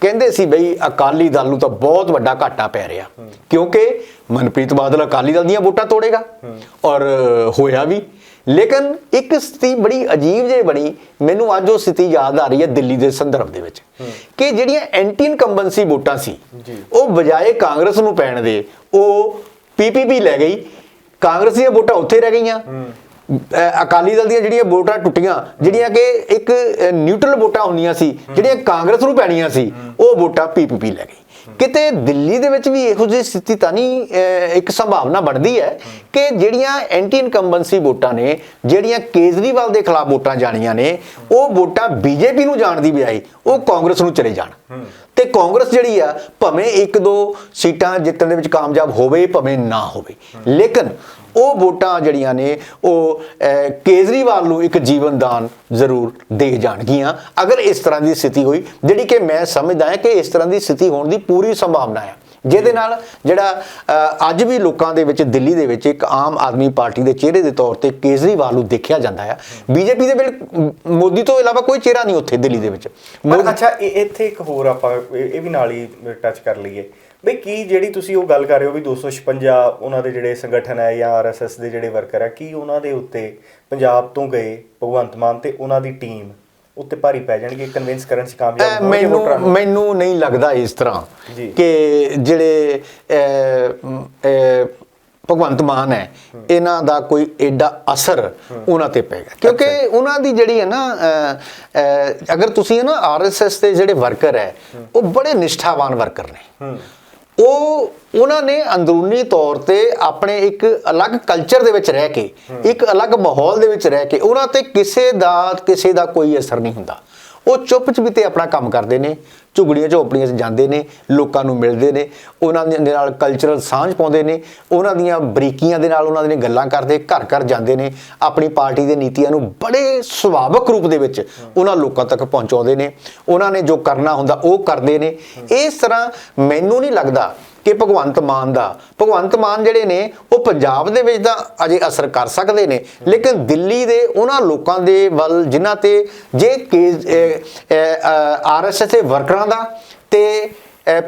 ਕਹਿੰਦੇ ਸੀ ਬਈ ਅਕਾਲੀ ਦਲ ਨੂੰ ਤਾਂ ਬਹੁਤ ਵੱਡਾ ਘਾਟਾ ਪੈ ਰਿਹਾ। ਕਿਉਂਕਿ ਮਨਪ੍ਰੀਤ ਬਾਦਲ ਅਕਾਲੀ ਦਲ ਦੀਆਂ ਵੋਟਾਂ ਤੋੜੇਗਾ। ਔਰ ਹੋਇਆ ਵੀ। ਲੇਕਿਨ ਇੱਕ ਸਥਿਤੀ ਬੜੀ ਅਜੀਬ ਜਿਹੀ ਬਣੀ। ਮੈਨੂੰ ਅੱਜ ਉਹ ਸਥਿਤੀ ਯਾਦ ਆ ਰਹੀ ਹੈ ਦਿੱਲੀ ਦੇ ਸੰਦਰਭ ਦੇ ਵਿੱਚ। ਕਿ ਜਿਹੜੀਆਂ ਐਂਟੀ ਇਨਕੰਬੈਂਸੀ ਵੋਟਾਂ ਸੀ ਉਹ ਬਜਾਏ ਕਾਂਗਰਸ ਨੂੰ ਪੈਣ ਦੇ ਉਹ ਪੀਪੀਪੀ ਲੈ ਗਈ। ਕਾਂਗਰਸ ਦੀਆਂ ਵੋਟਾਂ ਉੱਥੇ ਰਹਿ ਗਈਆਂ। ਅਕਾਲੀ ਦਲ ਦੀਆਂ ਜਿਹੜੀਆਂ ਵੋਟਾਂ ਟੁੱਟੀਆਂ, ਜਿਹੜੀਆਂ ਕਿ ਇੱਕ ਨਿਊਟਰਲ ਵੋਟਾਂ ਹੁੰਦੀਆਂ ਸੀ, ਜਿਹੜੀਆਂ ਕਾਂਗਰਸ ਨੂੰ ਪੈਣੀਆਂ ਸੀ, ਉਹ ਵੋਟਾਂ ਪੀਪੀਪੀ ਲੈ ਗਈ। ਕਿਤੇ ਦਿੱਲੀ ਦੇ ਵਿੱਚ ਵੀ ਇਹੋ ਜਿਹੀ ਸਥਿਤੀ ਤਾਂ ਨਹੀਂ ਇੱਕ ਸੰਭਾਵਨਾ ਬਣਦੀ ਹੈ ਕਿ ਜਿਹੜੀਆਂ ਐਂਟੀ ਇਨਕੰਬੈਂਸੀ ਵੋਟਾਂ ਨੇ, ਜਿਹੜੀਆਂ ਕੇਜਰੀਵਾਲ ਦੇ ਖਿਲਾਫ ਵੋਟਾਂ ਜਾਣੀਆਂ ਨੇ, ਉਹ ਵੋਟਾਂ ਬੀਜੇਪੀ ਨੂੰ ਜਾਣ ਦੀ ਬਜਾਏ ਉਹ ਕਾਂਗਰਸ ਨੂੰ ਚਲੇ ਜਾਣ। ਤੇ ਕਾਂਗਰਸ ਜਿਹੜੀ ਆ, ਭਾਵੇਂ ਇੱਕ ਦੋ ਸੀਟਾਂ ਜਿੱਤਣ ਦੇ ਵਿੱਚ ਕਾਮਯਾਬ ਹੋਵੇ, ਭਾਵੇਂ ਨਾ ਹੋਵੇ, ਲੇਕਿਨ ਉਹ ਵੋਟਾਂ ਜਿਹੜੀਆਂ ਨੇ ਉਹ ਕੇਜਰੀਵਾਲ ਨੂੰ ਇੱਕ ਜੀਵਨ ਦਾਨ ਜ਼ਰੂਰ ਦੇ ਜਾਣਗੀਆਂ। ਅਗਰ ਇਸ ਤਰ੍ਹਾਂ ਦੀ ਸਥਿਤੀ ਹੋਈ ਜਿਹੜੀ ਕਿ ਮੈਂ ਸਮਝਦਾ ਹਾਂ ਕਿ ਇਸ ਤਰ੍ਹਾਂ ਦੀ ਸਥਿਤੀ ਹੋਣ ਦੀ ਪੂਰੀ ਸੰਭਾਵਨਾ ਹੈ। ਜਿਹਦੇ ਨਾਲ ਜਿਹੜਾ ਅੱਜ ਵੀ ਲੋਕਾਂ ਦੇ ਵਿੱਚ ਦਿੱਲੀ ਦੇ ਵਿੱਚ ਇੱਕ ਆਮ ਆਦਮੀ ਪਾਰਟੀ ਦੇ ਚਿਹਰੇ ਦੇ ਤੌਰ ਤੇ ਕੇਜਰੀਵਾਲ ਨੂੰ ਦੇਖਿਆ ਜਾਂਦਾ ਹੈ ਬੀਜੇਪੀ ਦੇ ਬਿਲ ਮੋਦੀ ਤੋਂ ਇਲਾਵਾ ਕੋਈ ਚਿਹਰਾ ਨਹੀਂ ਉੱਥੇ ਦਿੱਲੀ ਦੇ ਵਿੱਚ। ਅੱਛਾ ਇੱਥੇ ਇੱਕ ਹੋਰ ਆਪਾਂ ਇਹ ਵੀ ਨਾਲ ਹੀ ਟੱਚ ਕਰ ਲਈਏ। ਬਈ ਕੀ ਜਿਹੜੀ ਤੁਸੀਂ ਉਹ ਗੱਲ ਕਰ ਰਹੇ ਹੋ ਵੀ 256 ਉਹਨਾਂ ਦੇ ਜਿਹੜੇ ਸੰਗਠਨ ਹੈ ਜਾਂ ਆਰਐਸਐਸ ਦੇ ਜਿਹੜੇ ਵਰਕਰ ਹੈ ਕੀ ਉਹਨਾਂ ਦੇ ਉੱਤੇ ਪੰਜਾਬ ਤੋਂ ਗਏ ਭਗਵੰਤ ਮਾਨ ਤੇ ਉਹਨਾਂ ਦੀ ਟੀਮ ਉੱਤੇ ਭਾਰੀ ਪੈ ਜਾਣਗੇ ਕਨਵਿੰਸ ਕਰਨ 'ਚ ਕਾਮਯਾਬ ਹੋਣਗੇ ਵੋਟਰਾਂ ਮੈਨੂੰ ਨੂੰ? ਮੈਨੂੰ ਨਹੀਂ ਲੱਗਦਾ ਇਸ ਤਰ੍ਹਾਂ। ਕਿ ਜਿਹੜੇ ਭਗਵੰਤ ਮਾਨ ਹੈ ਇਹਨਾਂ ਦਾ ਕੋਈ ਐਡਾ ਅਸਰ ਉਹਨਾਂ ਤੇ ਪਏਗਾ ਕਿਉਂਕਿ ਉਹਨਾਂ ਦੀ ਜਿਹੜੀ ਹੈ ਨਾ ਅਗਰ ਤੁਸੀਂ ਹੈ ਨਾ ਆਰਐਸਐਸ ਦੇ ਜਿਹੜੇ ਵਰਕਰ ਹੈ ਉਹ ਬੜੇ ਨਿਸ਼ਠਾਵਾਨ ਵਰਕਰ ਨੇ। ਉਹ ਉਹਨਾਂ ਨੇ ਅੰਦਰੂਨੀ ਤੌਰ ਤੇ ਆਪਣੇ ਇੱਕ ਅਲੱਗ ਕਲਚਰ ਦੇ ਵਿੱਚ ਰਹਿ ਕੇ ਇੱਕ ਅਲੱਗ ਮਾਹੌਲ ਦੇ ਵਿੱਚ ਰਹਿ ਕੇ ਉਹਨਾਂ ਤੇ ਕਿਸੇ ਦਾ ਕਿਸੇ ਦਾ ਕੋਈ ਅਸਰ ਨਹੀਂ ਹੁੰਦਾ। ਉਹ ਚੁੱਪ ਚਪੀਤੇ ਆਪਣਾ ਕੰਮ ਕਰਦੇ ਨੇ, ਝੁਗੜੀਆਂ ਝੋਪੜੀਆਂ 'ਚ ਜਾਂਦੇ ਨੇ, ਲੋਕਾਂ ਨੂੰ ਮਿਲਦੇ ਨੇ, ਉਹਨਾਂ ਦੇ ਨਾਲ ਕਲਚਰਲ ਸਾਂਝ ਪਾਉਂਦੇ ਨੇ, ਉਹਨਾਂ ਦੀਆਂ ਬਰੀਕੀਆਂ ਦੇ ਨਾਲ ਉਹਨਾਂ ਦੀਆਂ ਗੱਲਾਂ ਕਰਦੇ, ਘਰ ਘਰ ਜਾਂਦੇ ਨੇ, ਆਪਣੀ ਪਾਰਟੀ ਦੇ ਨੀਤੀਆਂ ਨੂੰ ਬੜੇ ਸੁਭਾਵਕ ਰੂਪ ਦੇ ਵਿੱਚ ਉਹਨਾਂ ਲੋਕਾਂ ਤੱਕ ਪਹੁੰਚਾਉਂਦੇ ਨੇ, ਉਹਨਾਂ ਨੇ ਜੋ ਕਰਨਾ ਹੁੰਦਾ ਉਹ ਕਰਦੇ ਨੇ। ਇਸ ਤਰ੍ਹਾਂ ਮੈਨੂੰ ਨਹੀਂ ਲੱਗਦਾ ਕਿ ਭਗਵੰਤ ਮਾਨ ਦਾ। ਭਗਵੰਤ ਮਾਨ ਜਿਹੜੇ ਨੇ, ਉਹ ਪੰਜਾਬ ਦੇ ਵਿੱਚ ਤਾਂ ਅਜੇ ਅਸਰ ਕਰ ਸਕਦੇ ਨੇ, ਲੇਕਿਨ ਦਿੱਲੀ ਦੇ ਉਹਨਾਂ ਲੋਕਾਂ ਦੇ ਵੱਲ ਜਿਨ੍ਹਾਂ ਤੇ ਜੇ ਆਰਐਸਐਸ ਦੇ ਵਰਕਰਾਂ ਦਾ ਤੇ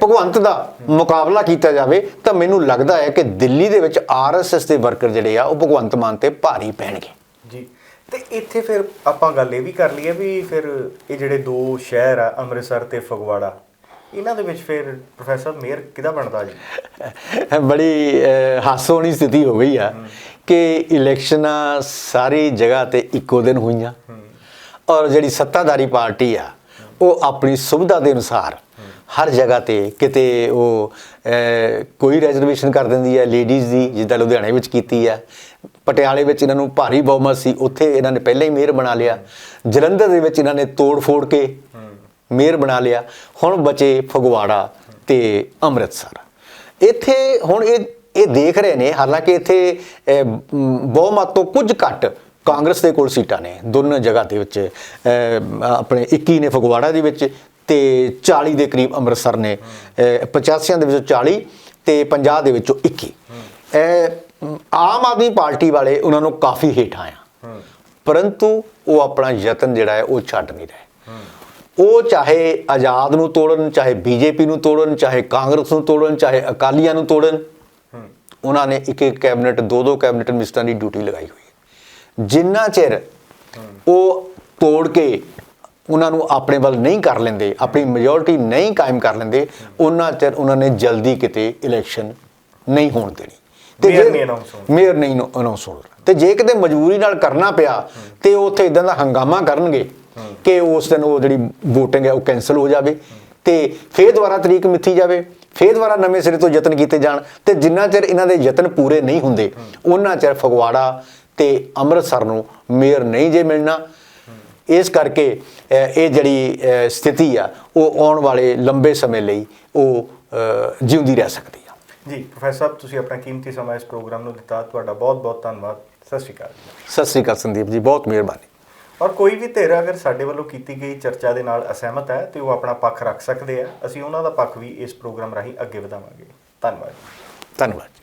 ਭਗਵੰਤ ਦਾ ਮੁਕਾਬਲਾ ਕੀਤਾ ਜਾਵੇ, ਤਾਂ ਮੈਨੂੰ ਲੱਗਦਾ ਹੈ ਕਿ ਦਿੱਲੀ ਦੇ ਵਿੱਚ ਆਰਐਸਐਸ ਦੇ ਵਰਕਰ ਜਿਹੜੇ ਆ, ਉਹ ਭਗਵੰਤ ਮਾਨ ਤੇ ਭਾਰੀ ਪੈਣਗੇ। ਜੀ। ਤੇ ਇੱਥੇ ਫਿਰ ਆਪਾਂ ਗੱਲ ਇਹ ਵੀ ਕਰ ਲਈਏ ਵੀ ਫਿਰ ਇਹ ਜਿਹੜੇ ਦੋ ਸ਼ਹਿਰ ਆ, ਅੰਮ੍ਰਿਤਸਰ ਤੇ ਫਗਵਾੜਾ ਇਹਨਾਂ ਦੇ ਵਿੱਚ ਫਿਰ ਪ੍ਰੋਫੈਸਰ ਮੇਅਰ ਕਿਹਦਾ ਬਣਦਾ ਜੀ? ਬੜੀ ਹਾਸੋਣੀ ਸਥਿਤੀ ਹੋ ਗਈ ਆ ਕਿ ਇਲੈਕਸ਼ਨਾਂ ਸਾਰੀ ਜਗ੍ਹਾ ਤੇ ਇੱਕੋ ਦਿਨ ਹੋਈਆਂ ਔਰ ਜਿਹੜੀ ਸੱਤਾਧਾਰੀ ਪਾਰਟੀ ਆ, ਉਹ ਆਪਣੀ ਸੁਵਿਧਾ ਦੇ ਅਨੁਸਾਰ ਹਰ ਜਗ੍ਹਾ ਤੇ ਕਿਤੇ ਉਹ ਕੋਈ ਰੈਜ਼ਰਵੇਸ਼ਨ ਕਰ ਦਿੰਦੀ ਹੈ ਲੇਡੀਜ਼ ਦੀ, ਜਿੱਦਾਂ ਲੁਧਿਆਣੇ ਵਿੱਚ ਕੀਤੀ ਆ, ਪਟਿਆਲੇ ਵਿੱਚ ਇਹਨਾਂ ਨੂੰ ਭਾਰੀ ਬਹੁਮਤ ਸੀ, ਉੱਥੇ ਇਹਨਾਂ ਨੇ ਪਹਿਲਾਂ ਹੀ ਮੇਅਰ ਬਣਾ ਲਿਆ, ਜਲੰਧਰ ਦੇ ਵਿੱਚ ਇਹਨਾਂ ਨੇ ਤੋੜ ਫੋੜ ਕੇ ਮੇਅਰ ਬਣਾ ਲਿਆ। ਹੁਣ ਬਚੇ ਫਗਵਾੜਾ ਤੇ ਅੰਮ੍ਰਿਤਸਰ। ਇੱਥੇ ਹੁਣ ਇਹ ਇਹ ਦੇਖ ਰਹੇ ਨੇ ਹਾਲਾਂਕਿ ਇੱਥੇ ਬਹੁਮਤ ਤੋਂ ਕੁਝ ਘੱਟ ਕਾਂਗਰਸ ਦੇ ਕੋਲ ਸੀਟਾਂ ਨੇ। ਦੋਨੋਂ ਜਗ੍ਹਾ ਦੇ ਵਿੱਚ ਆਪਣੇ 21 ਨੇ ਫਗਵਾੜਾ ਦੇ ਵਿੱਚ ਤੇ 40 ਦੇ ਕਰੀਬ ਅੰਮ੍ਰਿਤਸਰ ਨੇ। ਅਹ, 85 ਦੇ ਵਿੱਚੋਂ 40 ਤੇ 50 ਦੇ ਵਿੱਚੋਂ 21 ਇਹ, ਮ, ਆਮ ਆਦਮੀ ਪਾਰਟੀ ਵਾਲੇ ਉਹਨਾਂ ਨੂੰ ਕਾਫੀ ਹੇਠਾਂ ਆ। ਪਰੰਤੂ ਉਹ ਆਪਣਾ ਯਤਨ ਜਿਹੜਾ ਹੈ ਉਹ ਛੱਡ ਨਹੀਂ ਰਹੇ। ਉਹ ਚਾਹੇ ਆਜ਼ਾਦ ਨੂੰ ਤੋੜਨ ਚਾਹੇ ਬੀਜੇਪੀ ਨੂੰ ਤੋੜਨ ਚਾਹੇ ਕਾਂਗਰਸ ਨੂੰ ਤੋੜਨ ਚਾਹੇ ਅਕਾਲੀਆਂ ਨੂੰ ਤੋੜਨ ਉਹਨਾਂ ਨੇ ਇੱਕ ਇੱਕ ਕੈਬਨਿਟ ਦੋ ਦੋ ਕੈਬਨਿਟ ਮਿਨਿਸਟਰਾਂ ਦੀ ਡਿਊਟੀ ਲਗਾਈ ਹੋਈ ਹੈ। ਜਿੰਨਾ ਚਿਰ ਉਹ ਤੋੜ ਕੇ ਉਹਨਾਂ ਨੂੰ ਆਪਣੇ ਵੱਲ ਨਹੀਂ ਕਰ ਲੈਂਦੇ ਆਪਣੀ ਮੈਜੋਰਿਟੀ ਨਹੀਂ ਕਾਇਮ ਕਰ ਲੈਂਦੇ ਉਹਨਾਂ ਚਿਰ ਉਹਨਾਂ ਨੇ ਜਲਦੀ ਕਿਤੇ ਇਲੈਕਸ਼ਨ ਨਹੀਂ ਹੋਣ ਦੇਣੀ। ਮੇਅਰ ਜੇ- ਨਹੀਂ announce ਹੋਣੀ। ਮੇਅਰ ਨਹੀਂ ਅਨਾਉਂਸ ਹੋਣਾ। ਤੇ ਜੇ ਕਿਤੇ ਮਜਬੂਰੀ ਨਾਲ ਕਰਨਾ ਪਿਆ ਤੇ ਉਹ ਉੱਥੇ ਇਦਾਂ ਦਾ ਹੰਗਾਮਾ ਕਰਨਗੇ ਕਿ ਉਸ ਦਿਨ ਉਹ ਜਿਹੜੀ VOTING ਹੈ ਉਹ ਕੈਨਸਲ ਹੋ ਜਾਵੇ ਤੇ ਫੇਰ ਦੁਬਾਰਾ ਤਰੀਕ ਮਿੱਥੀ ਜਾਵੇ ਫੇਰ ਦੁਬਾਰਾ ਨਵੇਂ ਸਿਰੇ ਤੋਂ ਯਤਨ ਕੀਤੇ ਜਾਣ ਤੇ ਜਿੰਨਾ ਚਿਰ ਇਹਨਾਂ ਦੇ ਯਤਨ ਪੂਰੇ ਨਹੀਂ ਹੁੰਦੇ ਉਹਨਾਂ ਚਿਰ ਫਗਵਾੜਾ ਤੇ ਅੰਮ੍ਰਿਤਸਰ ਨੂੰ ਮੇਅਰ ਨਹੀਂ ਜੇ ਮਿਲਣਾ। ਇਸ ਕਰਕੇ ਇਹ ਜਿਹੜੀ ਸਥਿਤੀ ਆ ਉਹ ਆਉਣ ਵਾਲੇ ਲੰਬੇ ਸਮੇਂ ਲਈ ਉਹ ਜਿਉਂਦੀ ਰਹਿ ਸਕਦੀ ਆ। ਜੀ ਪ੍ਰੋਫੈਸਰ ਸਾਹਿਬ ਤੁਸੀਂ ਆਪਣਾ ਕੀਮਤੀ ਸਮਾਂ ਇਸ ਪ੍ਰੋਗਰਾਮ ਨੂੰ ਦਿੱਤਾ। ਤੁਹਾਡਾ ਬਹੁਤ ਬਹੁਤ ਧੰਨਵਾਦ। ਸਤਿ ਸ਼੍ਰੀ ਅਕਾਲ। ਸਤਿ ਸ੍ਰੀ ਅਕਾਲ ਸੰਦੀਪ ਜੀ ਬਹੁਤ ਮਿਹਰਬਾਨੀ। ਔਰ ਕੋਈ ਵੀ ਧਿਰ ਅਗਰ ਸਾਡੇ ਵੱਲੋਂ ਕੀਤੀ ਗਈ ਚਰਚਾ ਦੇ ਨਾਲ ਅਸਹਿਮਤ ਹੈ ਤੇ ਉਹ ਆਪਣਾ ਪੱਖ ਰੱਖ ਸਕਦੇ ਆ, ਅਸੀਂ ਉਹਨਾਂ ਦਾ ਪੱਖ ਵੀ ਇਸ ਪ੍ਰੋਗਰਾਮ ਰਾਹੀਂ ਅੱਗੇ ਵਧਾਵਾਂਗੇ। ਧੰਨਵਾਦ ਧੰਨਵਾਦ।